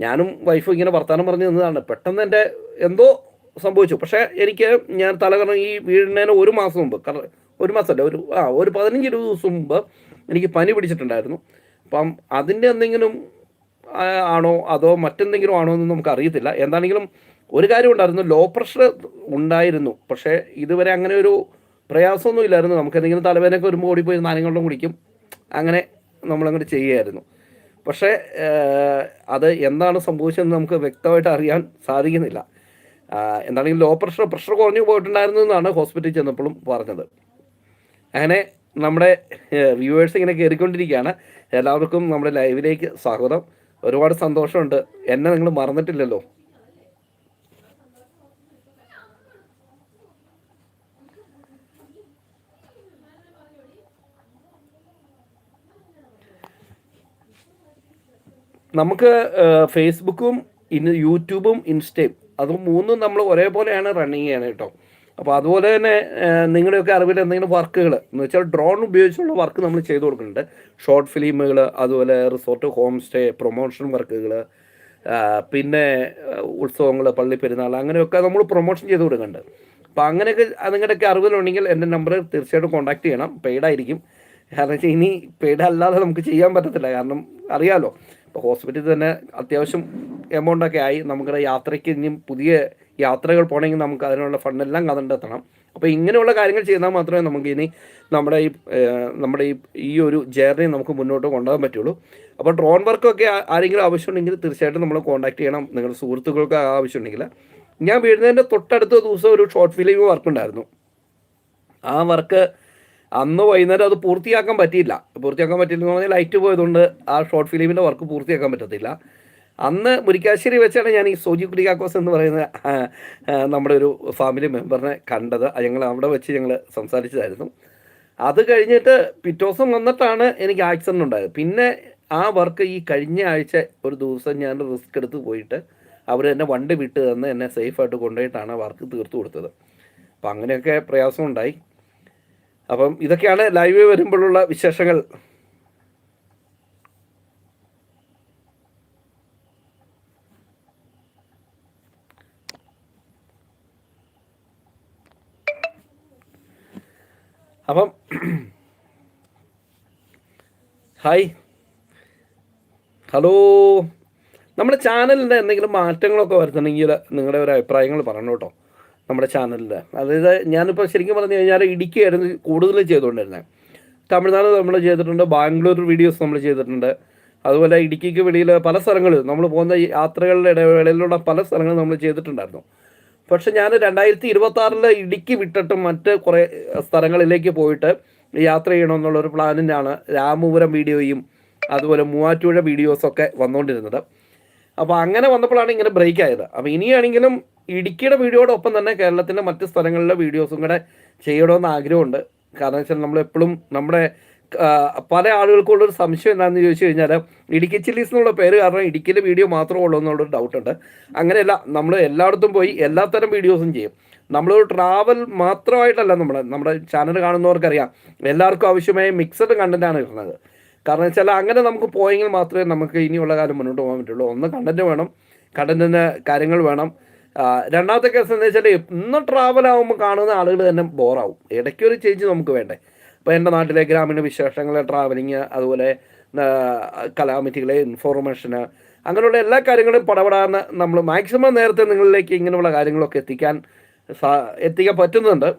ഞാനും വൈഫും ഇങ്ങനെ വർത്തമാനം പറഞ്ഞു നിന്നതാണ്. പെട്ടെന്ന് എന്റെ എന്തോ സംഭവിച്ചു. പക്ഷേ എനിക്ക് ഞാൻ തലകറങ്ങി ഈ വീഴുന്നതിന് ഒരു മാസം മുമ്പ് കറ- ഒരു മാസമല്ല ഒരു ആ ഒരു പതിനഞ്ച് ഇരുപത് ദിവസം മുമ്പ് എനിക്ക് പനി പിടിച്ചിട്ടുണ്ടായിരുന്നു. അപ്പം അതിന്റെ എന്തെങ്കിലും ആണോ അതോ മറ്റെന്തെങ്കിലും ആണോ എന്ന് നമുക്ക് അറിയത്തില്ല. എന്താണെങ്കിലും ഒരു കാര്യം ഉണ്ടായിരുന്നു ലോ പ്രഷർ ഉണ്ടായിരുന്നു. പക്ഷേ ഇതുവരെ അങ്ങനെ ഒരു പ്രയാസമൊന്നും ഇല്ലായിരുന്നു. നമുക്ക് എന്തെങ്കിലും തലവേദനയൊക്കെ വരുമ്പോൾ ഓടിപ്പോയി നാരങ്ങളും കുടിക്കും. അങ്ങനെ നമ്മളങ്ങോട്ട് ചെയ്യുമായിരുന്നു പക്ഷേ അത് എന്താണ് സംഭവിച്ചതെന്ന് നമുക്ക് വ്യക്തമായിട്ട് അറിയാൻ സാധിക്കുന്നില്ല. എന്താണെങ്കിൽ ലോ പ്രഷർ പ്രഷർ കുറഞ്ഞു പോയിട്ടുണ്ടായിരുന്നു എന്നാണ് ഹോസ്പിറ്റലിൽ ചെന്നപ്പോഴും പറഞ്ഞത്. അങ്ങനെ നമ്മുടെ വ്യൂവേഴ്സ് ഇങ്ങനെ കയറിക്കൊണ്ടിരിക്കുകയാണ് എല്ലാവർക്കും നമ്മുടെ ലൈവിലേക്ക് സ്വാഗതം. ഒരുപാട് സന്തോഷമുണ്ട്. എന്നെ നിങ്ങൾ മറന്നിട്ടില്ലല്ലോ. നമുക്ക് ഫേസ്ബുക്കും ഇന്ന് യൂട്യൂബും ഇൻസ്റ്റയും അത് മൂന്നും നമ്മൾ ഒരേപോലെയാണ് റണ്ണിങ് ചെയ്യണത് കേട്ടോ അപ്പോൾ അതുപോലെ തന്നെ നിങ്ങളുടെയൊക്കെ അറിവിൽ എന്തെങ്കിലും വർക്കുകൾ എന്ന് വെച്ചാൽ ഡ്രോൺ ഉപയോഗിച്ചുള്ള വർക്ക് നമ്മൾ ചെയ്തു കൊടുക്കുന്നുണ്ട്. ഷോർട്ട് ഫിലിമുകൾ അതുപോലെ റിസോർട്ട് ഹോം സ്റ്റേ പ്രൊമോഷൻ വർക്കുകൾ പിന്നെ ഉത്സവങ്ങൾ പള്ളി പെരുന്നാൾ അങ്ങനെയൊക്കെ നമ്മൾ പ്രൊമോഷൻ ചെയ്ത് കൊടുക്കുന്നുണ്ട്. അപ്പോൾ അങ്ങനെയൊക്കെ നിങ്ങളുടെയൊക്കെ അറിവിലുണ്ടെങ്കിൽ എന്റെ നമ്പർ തീർച്ചയായിട്ടും കോൺടാക്ട് ചെയ്യണം. പെയ്ഡായിരിക്കും കാരണം ഇനി പെയ്ഡ് അല്ലാതെ നമുക്ക് ചെയ്യാൻ പറ്റത്തില്ല. കാരണം അറിയാലോ. ഇപ്പോൾ ഹോസ്പിറ്റലിൽ തന്നെ അത്യാവശ്യം എമൗണ്ടൊക്കെ ആയി. നമ്മുടെ യാത്രയ്ക്ക് ഇനിയും പുതിയ യാത്രകൾ പോകണമെങ്കിൽ നമുക്ക് അതിനുള്ള ഫണ്ടെല്ലാം കണ്ടെത്തണം. അപ്പോൾ ഇങ്ങനെയുള്ള കാര്യങ്ങൾ ചെയ്താൽ മാത്രമേ നമുക്ക് ഇനി നമ്മുടെ ഈ നമ്മുടെ ഈ ഈ ഒരു ജേർണി നമുക്ക് മുന്നോട്ട് കൊണ്ടുപോകാൻ പറ്റുള്ളൂ. അപ്പോൾ ഡ്രോൺ വർക്കൊക്കെ ആരെങ്കിലും ആവശ്യമുണ്ടെങ്കിൽ തീർച്ചയായിട്ടും നമ്മൾ കോൺടാക്ട് ചെയ്യണം. നിങ്ങളുടെ സുഹൃത്തുക്കൾക്ക് ആവശ്യമുണ്ടെങ്കിൽ. ഞാൻ വീഴുന്നതിന്റെ തൊട്ടടുത്ത ദിവസം ഒരു ഷോർട്ട് ഫിലിം വർക്ക് ഉണ്ടായിരുന്നു. ആ വർക്ക് അന്ന് വൈകുന്നേരം അത് പൂർത്തിയാക്കാൻ പറ്റിയില്ല. പൂർത്തിയാക്കാൻ പറ്റില്ല എന്ന് പറഞ്ഞാൽ ലൈറ്റ് പോയതുകൊണ്ട് ആ ഷോർട്ട് ഫിലിമിന്റെ വർക്ക് പൂർത്തിയാക്കാൻ പറ്റത്തില്ല. അന്ന് മുരിക്കാശ്ശേരി വെച്ചാണ് ഞാൻ ഈ സോജി കുടികാക്കോസ് എന്ന് പറയുന്ന നമ്മുടെ ഒരു ഫാമിലി മെമ്പറിനെ കണ്ടത്. ഞങ്ങൾ അവിടെ വെച്ച് ഞങ്ങൾ സംസാരിച്ചതായിരുന്നു. അത് കഴിഞ്ഞിട്ട് പിറ്റോസം വന്നിട്ടാണ് എനിക്ക് ആക്സിഡന്റ് ഉണ്ടായത്. പിന്നെ ആ വർക്ക് ഈ കഴിഞ്ഞ ആഴ്ച ഒരു ദിവസം ഞാൻ റിസ്ക് എടുത്ത് പോയിട്ട് അവർ എന്നെ വണ്ടി വിട്ട് തന്ന് എന്നെ സേഫായിട്ട് കൊണ്ടുപോയിട്ടാണ് വർക്ക് തീർത്തു കൊടുത്തത്. അപ്പം അങ്ങനെയൊക്കെ പ്രയാസമുണ്ടായി. അപ്പം ഇതൊക്കെയാണ് ലൈവ് വരുമ്പോഴുള്ള വിശേഷങ്ങൾ. അപ്പം ഹായ് ഹലോ നമ്മുടെ ചാനലിന്റെ എന്തെങ്കിലും മാറ്റങ്ങളൊക്കെ വരുത്തണമെങ്കിൽ നിങ്ങളുടെ ഒരു അഭിപ്രായങ്ങൾ പറഞ്ഞോട്ടോ കേട്ടോ. നമ്മുടെ ചാനലിൽ അതായത് ഞാനിപ്പോൾ ശരിക്കും പറഞ്ഞു കഴിഞ്ഞാൽ ഇടുക്കിയായിരുന്നു കൂടുതൽ ചെയ്തുകൊണ്ടിരുന്നത് തമിഴ്നാട് നമ്മൾ ചെയ്തിട്ടുണ്ട് ബാംഗ്ലൂർ വീഡിയോസ് നമ്മൾ ചെയ്തിട്ടുണ്ട്. അതുപോലെ ഇടുക്കിക്ക് വെളിയിൽ പല സ്ഥലങ്ങളിൽ നമ്മൾ പോകുന്ന യാത്രകളുടെ ഇടവേളയിലുള്ള പല സ്ഥലങ്ങളും നമ്മൾ ചെയ്തിട്ടുണ്ടായിരുന്നു. പക്ഷെ ഞാൻ രണ്ടായിരത്തി ഇരുപത്തി ആറിൽ ഇടുക്കി വിട്ടിട്ട് മറ്റ് കുറേ സ്ഥലങ്ങളിലേക്ക് പോയിട്ട് യാത്ര ചെയ്യണമെന്നുള്ളൊരു പ്ലാനിനാണ് രാമപുരം വീഡിയോയും അതുപോലെ മൂവാറ്റുപുഴ വീഡിയോസൊക്കെ വന്നുകൊണ്ടിരുന്നത് അപ്പോൾ അങ്ങനെ വന്നപ്പോഴാണ് ഇങ്ങനെ ബ്രേക്ക് ആയത്. അപ്പോൾ ഇനിയാണെങ്കിലും ഇടുക്കിയുടെ വീഡിയോടൊപ്പം തന്നെ കേരളത്തിന്റെ മറ്റ് സ്ഥലങ്ങളിലെ വീഡിയോസും കൂടെ ചെയ്യണമെന്ന് ആഗ്രഹമുണ്ട്. കാരണം വെച്ചാൽ നമ്മളെപ്പോഴും നമ്മുടെ പല ആളുകൾക്കുള്ളൊരു സംശയം എന്താണെന്ന് ചോദിച്ചു കഴിഞ്ഞാൽ ഇടുക്കി ചില്ലീസ് എന്നുള്ള പേര് കാരണം ഇടുക്കിയിലെ വീഡിയോ മാത്രമേ ഉള്ളൂ എന്നുള്ളൊരു ഡൗട്ടുണ്ട്. അങ്ങനെയല്ല നമ്മൾ എല്ലായിടത്തും പോയി എല്ലാത്തരം വീഡിയോസും ചെയ്യും. നമ്മളൊരു ട്രാവൽ മാത്രമായിട്ടല്ല നമ്മൾ നമ്മുടെ ചാനൽ കാണുന്നവർക്കറിയാം എല്ലാവർക്കും ആവശ്യമായ മിക്സഡ് കണ്ടന്റാണ് കിട്ടുന്നത് കാരണം വെച്ചാൽ അങ്ങനെ നമുക്ക് പോയെങ്കിൽ മാത്രമേ നമുക്ക് ഇനിയുള്ള കാലം മുന്നോട്ട് പോകാൻ പറ്റുള്ളൂ. ഒന്ന് കണ്ടന്റ് വേണം കണ്ടന്റിന്റെ കാര്യങ്ങൾ വേണം രണ്ടാമത്തെ കേസ് എന്താ വെച്ചാൽ ഇന്ന് ട്രാവൽ ആകുമ്പോൾ കാണുന്ന ആളുകൾ തന്നെ ബോറാവും ഇടയ്ക്കൊരു ചേഞ്ച് നമുക്ക് വേണ്ടേ. ഇപ്പോൾ എന്റെ നാട്ടിലെ ഗ്രാമീണ വിശേഷങ്ങൾ ട്രാവലിങ് അതുപോലെ കലാമിറ്റികളെ ഇൻഫോർമേഷന് അങ്ങനെയുള്ള എല്ലാ കാര്യങ്ങളും പടപെടാന്ന് നമ്മൾ മാക്സിമം നേരത്തെ നിങ്ങളിലേക്ക് ഇങ്ങനെയുള്ള കാര്യങ്ങളൊക്കെ എത്തിക്കാൻ എത്തിക്കാൻ പറ്റുന്നുണ്ട്.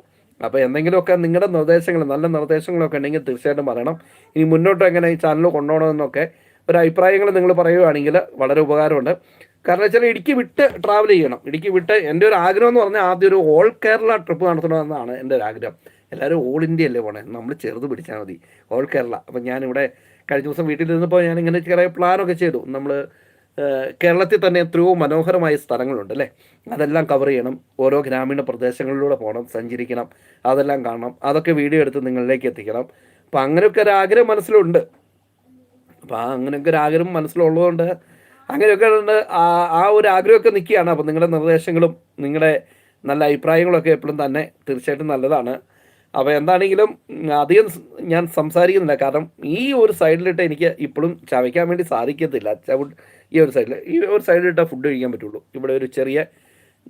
അപ്പോൾ എന്തെങ്കിലുമൊക്കെ നിങ്ങളുടെ നിർദ്ദേശങ്ങൾ നല്ല നിർദ്ദേശങ്ങളൊക്കെ ഉണ്ടെങ്കിൽ തീർച്ചയായിട്ടും പറയണം. ഇനി മുന്നോട്ട് എങ്ങനെ ഈ ചാനൽ കൊണ്ടുപോകണമെന്നൊക്കെ ഒരു അഭിപ്രായങ്ങൾ നിങ്ങൾ പറയുകയാണെങ്കിൽ വളരെ ഉപകാരമുണ്ട്. കാരണം വെച്ചാൽ ഇടുക്കി വിട്ട് ട്രാവൽ ചെയ്യണം. ഇടുക്കി വിട്ട് എന്റെ ഒരു ആഗ്രഹം എന്ന് പറഞ്ഞാൽ ആദ്യം ഒരു ഓൾ കേരള ട്രിപ്പ് നടത്തണമെന്നാണ് എന്റെ ഒരു ആഗ്രഹം. എല്ലാവരും ഓൾ ഇന്ത്യ അല്ലേ പോണേ? നമ്മൾ ചെറുത് പിടിച്ചാൽ മതി. ഓൾ കേരള അപ്പം ഞാനിവിടെ കഴിഞ്ഞ ദിവസം വീട്ടിൽ നിന്നപ്പോൾ ഞാൻ ഇങ്ങനെ ചെറിയ പ്ലാനൊക്കെ ചെയ്തു. നമ്മൾ കേരളത്തിൽ തന്നെ എത്രയോ മനോഹരമായ സ്ഥലങ്ങളുണ്ട് അല്ലേ? അതെല്ലാം കവർ ചെയ്യണം. ഓരോ ഗ്രാമീണ പ്രദേശങ്ങളിലൂടെ പോകണം സഞ്ചരിക്കണം അതെല്ലാം കാണണം. അതൊക്കെ വീഡിയോ എടുത്ത് നിങ്ങളിലേക്ക് എത്തിക്കണം. അപ്പം അങ്ങനെയൊക്കെ ഒരു ആഗ്രഹം മനസ്സിലുണ്ട്. അപ്പോൾ ആ അങ്ങനെയൊക്കെ ഒരു ആഗ്രഹം മനസ്സിലുള്ളതുകൊണ്ട് അങ്ങനെയൊക്കെ ആ ഒരു ആഗ്രഹമൊക്കെ നിൽക്കുകയാണ്. അപ്പോൾ നിങ്ങളുടെ നിർദ്ദേശങ്ങളും നിങ്ങളുടെ നല്ല അഭിപ്രായങ്ങളൊക്കെ എപ്പോഴും തന്നെ തീർച്ചയായിട്ടും നല്ലതാണ്. അപ്പോൾ എന്താണെങ്കിലും അധികം ഞാൻ സംസാരിക്കുന്നില്ല. കാരണം ഈ ഒരു സൈഡിലിട്ട് എനിക്ക് ഇപ്പോഴും ചവയ്ക്കാൻ വേണ്ടി സാധിക്കത്തില്ല. ചവി ഈ ഒരു സൈഡിൽ ഈ ഒരു സൈഡിലിട്ട ഫുഡ് കഴിക്കാൻ പറ്റുള്ളൂ. ഇവിടെ ഒരു ചെറിയ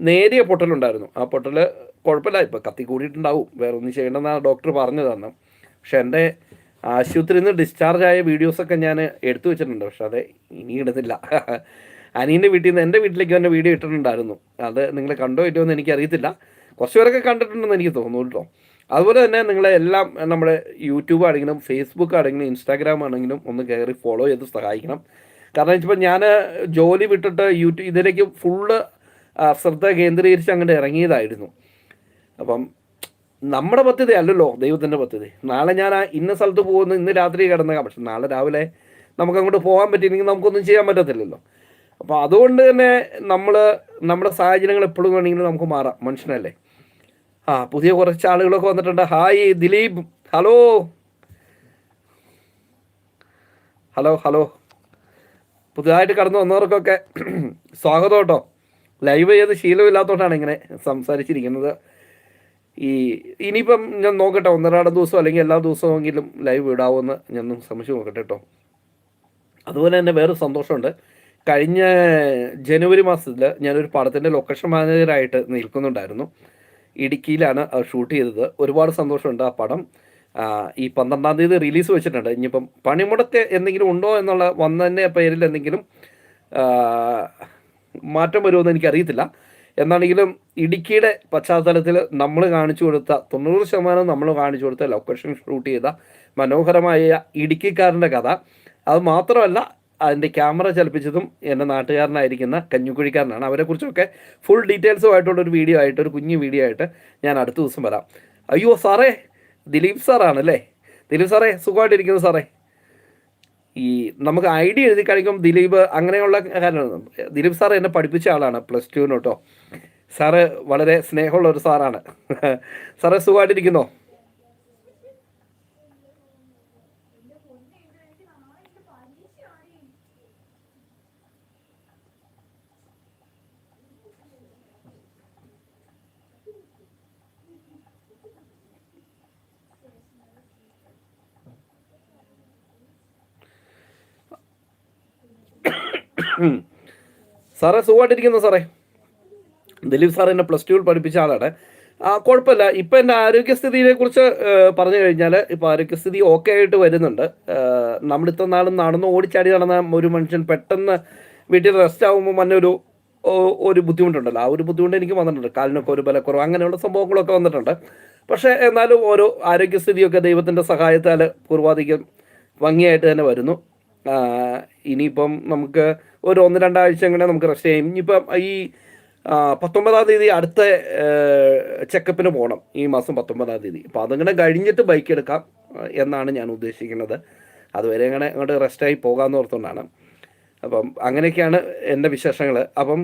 നേരിയ പൊട്ടലുണ്ടായിരുന്നു ആ പൊട്ടൽ കുഴപ്പമില്ല. ഇപ്പോൾ കത്തി കൂടിയിട്ടുണ്ടാവും. വേറെ ഒന്നും ചെയ്യണമെന്നാണ് ഡോക്ടർ പറഞ്ഞു തന്നെ പക്ഷെ എന്റെ ആശുപത്രിയിൽ നിന്ന് ഡിസ്ചാർജ് ആയ വീഡിയോസൊക്കെ ഞാൻ എടുത്തു വെച്ചിട്ടുണ്ട്. പക്ഷെ അത് ഇനി ഇടുന്നില്ല. അനീന്റെ വീട്ടിൽ നിന്ന് എന്റെ വീട്ടിലേക്ക് തന്നെ വീഡിയോ ഇട്ടിട്ടുണ്ടായിരുന്നു. അത് നിങ്ങൾ കണ്ടോ ഇല്ലയോ എന്ന് എനിക്കറിയത്തില്ല. കുറച്ച് പേരൊക്കെ കണ്ടിട്ടുണ്ടെന്ന് എനിക്ക് തോന്നുന്നു കേട്ടോ. അതുപോലെ തന്നെ നിങ്ങളെ എല്ലാം നമ്മുടെ യൂട്യൂബ് ആണെങ്കിലും ഫേസ്ബുക്ക് ആണെങ്കിലും ഇൻസ്റ്റാഗ്രാം ആണെങ്കിലും ഒന്ന് കയറി ഫോളോ ചെയ്ത് സഹായിക്കണം. കാരണം വെച്ചപ്പോൾ ഞാൻ ജോലി വിട്ടിട്ട് യൂട്യൂബ് ഇതിലേക്ക് ഫുള്ള് ശ്രദ്ധ കേന്ദ്രീകരിച്ച് അങ്ങോട്ട് ഇറങ്ങിയതായിരുന്നു. അപ്പം നമ്മുടെ പദ്ധതി അല്ലല്ലോ ദൈവത്തിന്റെ പദ്ധതി. നാളെ ഞാൻ ആ ഇന്ന സ്ഥലത്ത് പോകുന്നു ഇന്ന് രാത്രി കിടന്നേക്കാം. പക്ഷെ നാളെ രാവിലെ നമുക്ക് അങ്ങോട്ട് പോകാൻ പറ്റിയില്ലെങ്കിൽ നമുക്കൊന്നും ചെയ്യാൻ പറ്റത്തില്ലല്ലോ. അപ്പോൾ അതുകൊണ്ട് തന്നെ നമ്മൾ നമ്മുടെ സാഹചര്യങ്ങൾ എപ്പോഴും വേണമെങ്കിലും നമുക്ക് മാറാം. മനുഷ്യനല്ലേ? ആ പുതിയ കുറച്ച് ആളുകളൊക്കെ വന്നിട്ടുണ്ട്. Hi Dileep. Hello. Hello hello. പുതുതായിട്ട് കടന്നു വന്നവർക്കൊക്കെ സ്വാഗതം കേട്ടോ. ലൈവ് ചെയ്ത് ശീലമില്ലാത്തതുകൊണ്ടാണ് ഇങ്ങനെ സംസാരിച്ചിരിക്കുന്നത്. ഈ ഇനിയിപ്പം ഞാൻ നോക്കട്ടെ ഒന്നരാടം ദിവസം അല്ലെങ്കിൽ എല്ലാ ദിവസമെങ്കിലും ലൈവ് ഇടാവുമെന്ന് ഞാൻ സംശയം നോക്കട്ടെ കേട്ടോ. അതുപോലെ തന്നെ വേറെ സന്തോഷമുണ്ട്. കഴിഞ്ഞ ജനുവരി മാസത്തിൽ ഞാനൊരു പടത്തിന്റെ ലൊക്കേഷൻ മാനേജറായിട്ട് നിൽക്കുന്നുണ്ടായിരുന്നു. ഇടുക്കിയിലാണ് ഷൂട്ട് ചെയ്തത്. ഒരുപാട് സന്തോഷമുണ്ട് ആ പടം. ഈ പന്ത്രണ്ടാം തീയതി റിലീസ് വെച്ചിട്ടുണ്ട്. ഇനിയിപ്പം പണിമുടക്ക് എന്തെങ്കിലും ഉണ്ടോ എന്നുള്ള വന്നതിന്റെ പേരിൽ എന്തെങ്കിലും മാറ്റം മാറ്റം വരുമെന്ന് എനിക്കറിയത്തില്ല. എന്നാണെങ്കിലും ഇടുക്കിയുടെ പശ്ചാത്തലത്തിൽ നമ്മൾ കാണിച്ചു കൊടുത്ത തൊണ്ണൂറ് ശതമാനം നമ്മൾ കാണിച്ചു കൊടുത്ത ലൊക്കേഷൻ ഷൂട്ട് ചെയ്ത മനോഹരമായ ഇടുക്കിക്കാരന്റെ കഥ. അത് മാത്രമല്ല അതിന്റെ ക്യാമറ ചലിപ്പിച്ചതും എന്റെ നാട്ടുകാരനായിരിക്കുന്ന കഞ്ഞിക്കുഴിക്കാരനാണ് അവരെക്കുറിച്ചൊക്കെ ഫുൾ ഡീറ്റെയിൽസുമായിട്ടുള്ളൊരു വീഡിയോ ആയിട്ട് ഒരു കുഞ്ഞു വീഡിയോ ആയിട്ട് ഞാൻ അടുത്ത ദിവസം വരാം. അയ്യോ സാറേ ദിലീപ് സാറാണല്ലേ? ദിലീപ് സാറേ സുഖമായിട്ടിരിക്കുന്നു സാറേ. ഈ നമുക്ക് ഐഡിയ എഴുതി കഴിക്കും ദിലീപ് അങ്ങനെയുള്ള കാരണം ദിലീപ് സാർ എന്നെ പഠിപ്പിച്ച ആളാണ് പ്ലസ് ടുവിന് കേട്ടോ സാറ് വളരെ സ്നേഹമുള്ള ഒരു സാറാണ്. സാറേ സുഖമായിട്ടിരിക്കുന്നോ? സാറേ സുഖമായിട്ടിരിക്കുന്നു സാറേ? ദിലീപ് സാർ എന്നെ പ്ലസ് ടുവിൽ പഠിപ്പിച്ച ആളാണ്. ആ കുഴപ്പമില്ല. ഇപ്പം എന്റെ ആരോഗ്യസ്ഥിതിയെ കുറിച്ച് പറഞ്ഞു കഴിഞ്ഞാൽ ഇപ്പോൾ ആരോഗ്യസ്ഥിതി ഓക്കെ ആയിട്ട് വരുന്നുണ്ട്. നമ്മൾ ഇത്ര നാളും നടന്ന് ഓടിച്ചാടി നടന്ന ഒരു മനുഷ്യൻ പെട്ടെന്ന് വീട്ടിൽ റെസ്റ്റ് ആകുമ്പോൾ തന്നെ ഒരു ഒരു ബുദ്ധിമുട്ടുണ്ടല്ലോ. ആ ഒരു ബുദ്ധിമുട്ട് എനിക്ക് വന്നിട്ടുണ്ട്. കാലിനൊക്കെ ഒരു ബലക്കുറവ് അങ്ങനെയുള്ള സംഭവങ്ങളൊക്കെ വന്നിട്ടുണ്ട്. പക്ഷേ എന്നാലും ഓരോ ആരോഗ്യസ്ഥിതിയൊക്കെ ദൈവത്തിന്റെ സഹായത്താൽ പൂർവാധികം ഭംഗിയായിട്ട് തന്നെ വരുന്നു. ഇനിയിപ്പം നമുക്ക് ഒരു ഒന്ന് രണ്ടാഴ്ച അങ്ങനെ നമുക്ക് റെസ്റ്റ് ചെയ്യും. ഇനിയിപ്പം ഈ പത്തൊമ്പതാം തീയതി അടുത്ത ചെക്കപ്പിന് പോകണം ഈ മാസം പത്തൊമ്പതാം തീയതി. അപ്പോൾ അതങ്ങനെ കഴിഞ്ഞിട്ട് ബൈക്ക് എടുക്കാം എന്നാണ് ഞാൻ ഉദ്ദേശിക്കുന്നത്. അതുവരെ അങ്ങനെ അങ്ങോട്ട് റെസ്റ്റായി പോകാമെന്ന് ഓർത്തുകൊണ്ടാണ് അപ്പം അങ്ങനെയൊക്കെയാണ് എന്റെ വിശേഷങ്ങൾ അപ്പം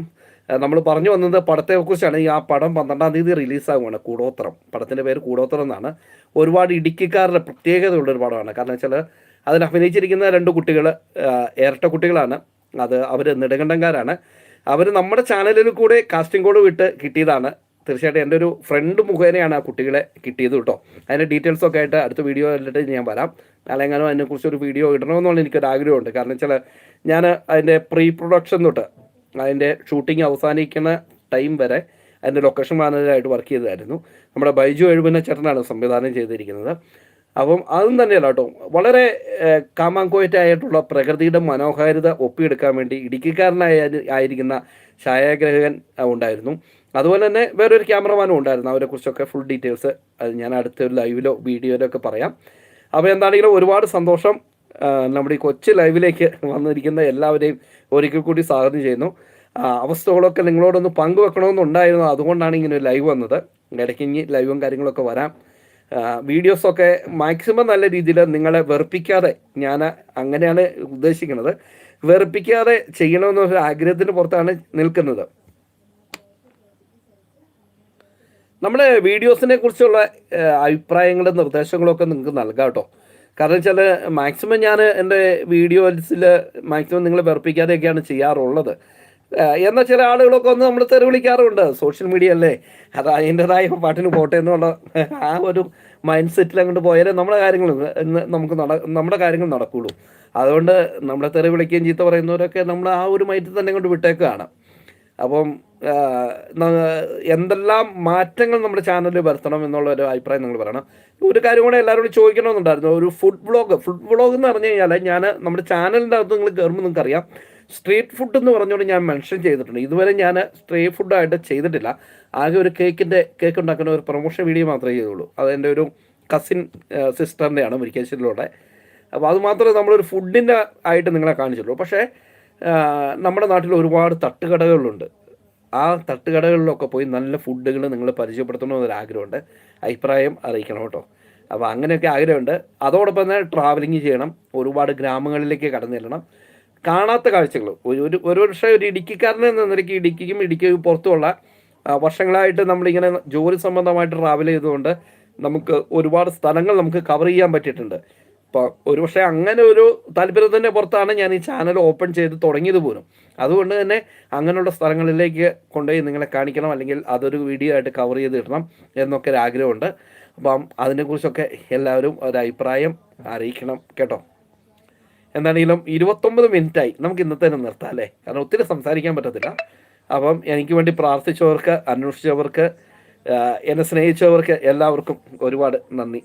നമ്മൾ പറഞ്ഞു വന്നത് പടത്തെക്കുറിച്ചാണ് ഈ ആ പടം പന്ത്രണ്ടാം തീയതി റിലീസാകുകയാണ് കൂടോത്രം. പടത്തിന്റെ പേര് കൂടോത്രം എന്നാണ്. ഒരുപാട് ഇടുക്കിക്കാരുടെ പ്രത്യേകതയുള്ളൊരു പടമാണ്. കാരണം വെച്ചാൽ അതിൽ അഭിനയിച്ചിരിക്കുന്ന രണ്ട് കുട്ടികൾ ഇരട്ട കുട്ടികളാണ് അത് അവർ നെടുങ്കണ്ടംകാരാണ് അവർ നമ്മുടെ ചാനലിൽ കൂടെ കാസ്റ്റിംഗ് കോഡ് വിട്ട് കിട്ടിയതാണ്. തീർച്ചയായിട്ടും എന്റെ ഒരു ഫ്രണ്ട് മുഖേനയാണ് ആ കുട്ടികളെ കിട്ടിയത് കേട്ടോ. അതിന്റെ ഡീറ്റെയിൽസ് ഒക്കെ ആയിട്ട് അടുത്ത വീഡിയോ കണ്ടിട്ട് ഞാൻ വരാം. അല്ലെങ്കിലും അതിനെക്കുറിച്ച് ഒരു വീഡിയോ ഇടണമെന്നുള്ള എനിക്കൊരു ആഗ്രഹമുണ്ട്. കാരണം വെച്ചാൽ ഞാൻ അതിന്റെ പ്രീ പ്രൊഡക്ഷൻ തൊട്ട് അതിന്റെ ഷൂട്ടിംഗ് അവസാനിക്കുന്ന ടൈം വരെ അതിന്റെ ലൊക്കേഷൻ മാനേജറായിട്ട് വർക്ക് ചെയ്തതായിരുന്നു. നമ്മുടെ ബൈജു എഴുപുന്ന ചേട്ടനാണ് സംവിധാനം ചെയ്തിരിക്കുന്നത്. അപ്പം അതും തന്നെയല്ല കേട്ടോ. വളരെ കാമാങ്കോയറ്റായിട്ടുള്ള പ്രകൃതിയുടെ മനോഹാരിത ഒപ്പിയെടുക്കാൻ വേണ്ടി ഇടുക്കിക്കാരനായ ആയിരിക്കുന്ന ഛായാഗ്രഹകൻ ഉണ്ടായിരുന്നു. അതുപോലെ തന്നെ വേറൊരു ക്യാമറമാനും ഉണ്ടായിരുന്നു. അവരെ അവരെക്കുറിച്ചൊക്കെ ഫുൾ ഡീറ്റെയിൽസ് അത് ഞാൻ അടുത്ത ലൈവിലോ വീഡിയോയിലോ ഒക്കെ പറയാം. അപ്പോൾ എന്താണെങ്കിലും ഒരുപാട് സന്തോഷം. നമ്മുടെ ഈ കൊച്ചു ലൈവിലേക്ക് വന്നിരിക്കുന്ന എല്ലാവരെയും ഒരിക്കൽ കൂടി സ്വാഗതം ചെയ്യുന്നു. അവസ്ഥകളൊക്കെ നിങ്ങളോടൊന്ന് പങ്കുവെക്കണമെന്നുണ്ടായിരുന്നു. അതുകൊണ്ടാണ് ഇങ്ങനെ ലൈവ് വന്നത്. ഇടയ്ക്ക് ഇനി ലൈവും കാര്യങ്ങളൊക്കെ വരാം. വീഡിയോസൊക്കെ മാക്സിമം നല്ല രീതിയിൽ നിങ്ങളെ വെറുപ്പിക്കാതെ ഞാൻ അങ്ങനെയാണ് ഉദ്ദേശിക്കുന്നത്. വെറുപ്പിക്കാതെ ചെയ്യണമെന്നൊരു ആഗ്രഹത്തിന് പുറത്താണ് നിൽക്കുന്നത്. നമ്മുടെ വീഡിയോസിനെ കുറിച്ചുള്ള അഭിപ്രായങ്ങളും നിർദ്ദേശങ്ങളും ഒക്കെ നിങ്ങൾക്ക് നൽകാം കേട്ടോ. കാരണം വെച്ചാൽ മാക്സിമം ഞാൻ എന്റെ വീഡിയോസിൽ മാക്സിമം നിങ്ങൾ വെറുപ്പിക്കാതെയൊക്കെയാണ് ചെയ്യാറുള്ളത്. ഏഹ്, എന്നാൽ ചില ആളുകളൊക്കെ ഒന്ന് നമ്മൾ തെറി വിളിക്കാറുണ്ട് സോഷ്യൽ മീഡിയ അല്ലേ അത് അതിന്റെതായ പാട്ടിന് പോട്ടെ എന്നുള്ള ആ ഒരു മൈൻഡ് സെറ്റിൽ അങ്ങോട്ട് പോയാലേ നമ്മുടെ കാര്യങ്ങൾ നമുക്ക് നട നമ്മുടെ കാര്യങ്ങൾ നടക്കുള്ളൂ. അതുകൊണ്ട് നമ്മളെ തെറി വിളിക്കുകയും ചീത്ത പറയുന്നവരൊക്കെ നമ്മൾ ആ ഒരു മൈൻഡിൽ തന്നെ കൊണ്ട് വിട്ടേക്കുകയാണ്. അപ്പം എന്തെല്ലാം മാറ്റങ്ങൾ നമ്മുടെ ചാനലിൽ വരുത്തണം എന്നുള്ള ഒരു അഭിപ്രായം നിങ്ങൾ പറയണം. ഒരു കാര്യം കൂടെ എല്ലാവരോടും ചോദിക്കണമെന്നുണ്ടായിരുന്നു. ഒരു ഫുഡ് ബ്ലോഗ് ഫുഡ് ബ്ലോഗ് എന്ന് പറഞ്ഞു കഴിഞ്ഞാൽ ഞാൻ നമ്മുടെ ചാനലിന്റെ അകത്ത് നിങ്ങൾ കയറുമ്പോൾ നിങ്ങൾക്ക് അറിയാം സ്ട്രീറ്റ് ഫുഡ് എന്ന് പറഞ്ഞുകൊണ്ട് ഞാൻ മെൻഷൻ ചെയ്തിട്ടുണ്ട്. ഇതുവരെ ഞാൻ സ്ട്രീറ്റ് ഫുഡായിട്ട് ചെയ്തിട്ടില്ല. ആകെ ഒരു കേക്കിന്റെ കേക്ക് ഉണ്ടാക്കുന്ന ഒരു പ്രൊമോഷൻ വീഡിയോ മാത്രമേ ചെയ്തുള്ളൂ. അത് എന്റെ ഒരു കസിൻ സിസ്റ്ററിന്റെയാണ് മുരിക്കാശ്ശേരിയിലൂടെ അപ്പോൾ അത് മാത്രമേ നമ്മളൊരു ഫുഡിന്റെ ആയിട്ട് നിങ്ങളെ കാണിച്ചുള്ളൂ പക്ഷേ നമ്മുടെ നാട്ടിൽ ഒരുപാട് തട്ടുകടകളുണ്ട്. ആ തട്ടുകടകളിലൊക്കെ പോയി നല്ല ഫുഡുകൾ നിങ്ങൾ പരിചയപ്പെടുത്തണമെന്നൊരു ആഗ്രഹമുണ്ട് അഭിപ്രായം അറിയിക്കണം കേട്ടോ. അപ്പോൾ അങ്ങനെയൊക്കെ ആഗ്രഹമുണ്ട്. അതോടൊപ്പം തന്നെ ട്രാവലിംഗ് ചെയ്യണം. ഒരുപാട് ഗ്രാമങ്ങളിലേക്ക് കടന്നു ചെല്ലണം കാണാത്ത കാഴ്ചകൾ. ഒരു ഒരു പക്ഷെ ഒരു ഇടുക്കിക്കാരനെ എന്ന നിലയ്ക്ക് ഇടുക്കിക്കും ഇടുക്കി പുറത്തുമുള്ള വർഷങ്ങളായിട്ട് നമ്മളിങ്ങനെ ജോലി സംബന്ധമായിട്ട് ട്രാവൽ ചെയ്തുകൊണ്ട് നമുക്ക് ഒരുപാട് സ്ഥലങ്ങൾ നമുക്ക് കവർ ചെയ്യാൻ പറ്റിയിട്ടുണ്ട്. ഒരു ഒരുപക്ഷെ അങ്ങനെ ഒരു താല്പര്യത്തിന്റെ പുറത്താണ് ഞാൻ ഈ ചാനൽ ഓപ്പൺ ചെയ്ത് തുടങ്ങിയത് പോലും. അതുകൊണ്ട് തന്നെ അങ്ങനെയുള്ള സ്ഥലങ്ങളിലേക്ക് കൊണ്ടുപോയി നിങ്ങളെ കാണിക്കണം അല്ലെങ്കിൽ അതൊരു വീഡിയോ ആയിട്ട് കവർ ചെയ്ത് ഇടണം എന്നൊക്കെ ഒരു ആഗ്രഹമുണ്ട്. അപ്പം അതിനെക്കുറിച്ചൊക്കെ എല്ലാവരും ഒരു അഭിപ്രായം അറിയിക്കണം കേട്ടോ. എന്താണെങ്കിലും ഇരുപത്തൊമ്പത് മിനിറ്റായി. നമുക്ക് ഇന്നത്തെ തന്നെ നിർത്താം അല്ലേ? കാരണം ഒത്തിരി സംസാരിക്കാൻ പറ്റത്തില്ല. അപ്പം എനിക്ക് വേണ്ടി പ്രാർത്ഥിച്ചവർക്ക് അന്വേഷിച്ചവർക്ക് എന്നെ സ്നേഹിച്ചവർക്ക് എല്ലാവർക്കും ഒരുപാട് നന്ദി.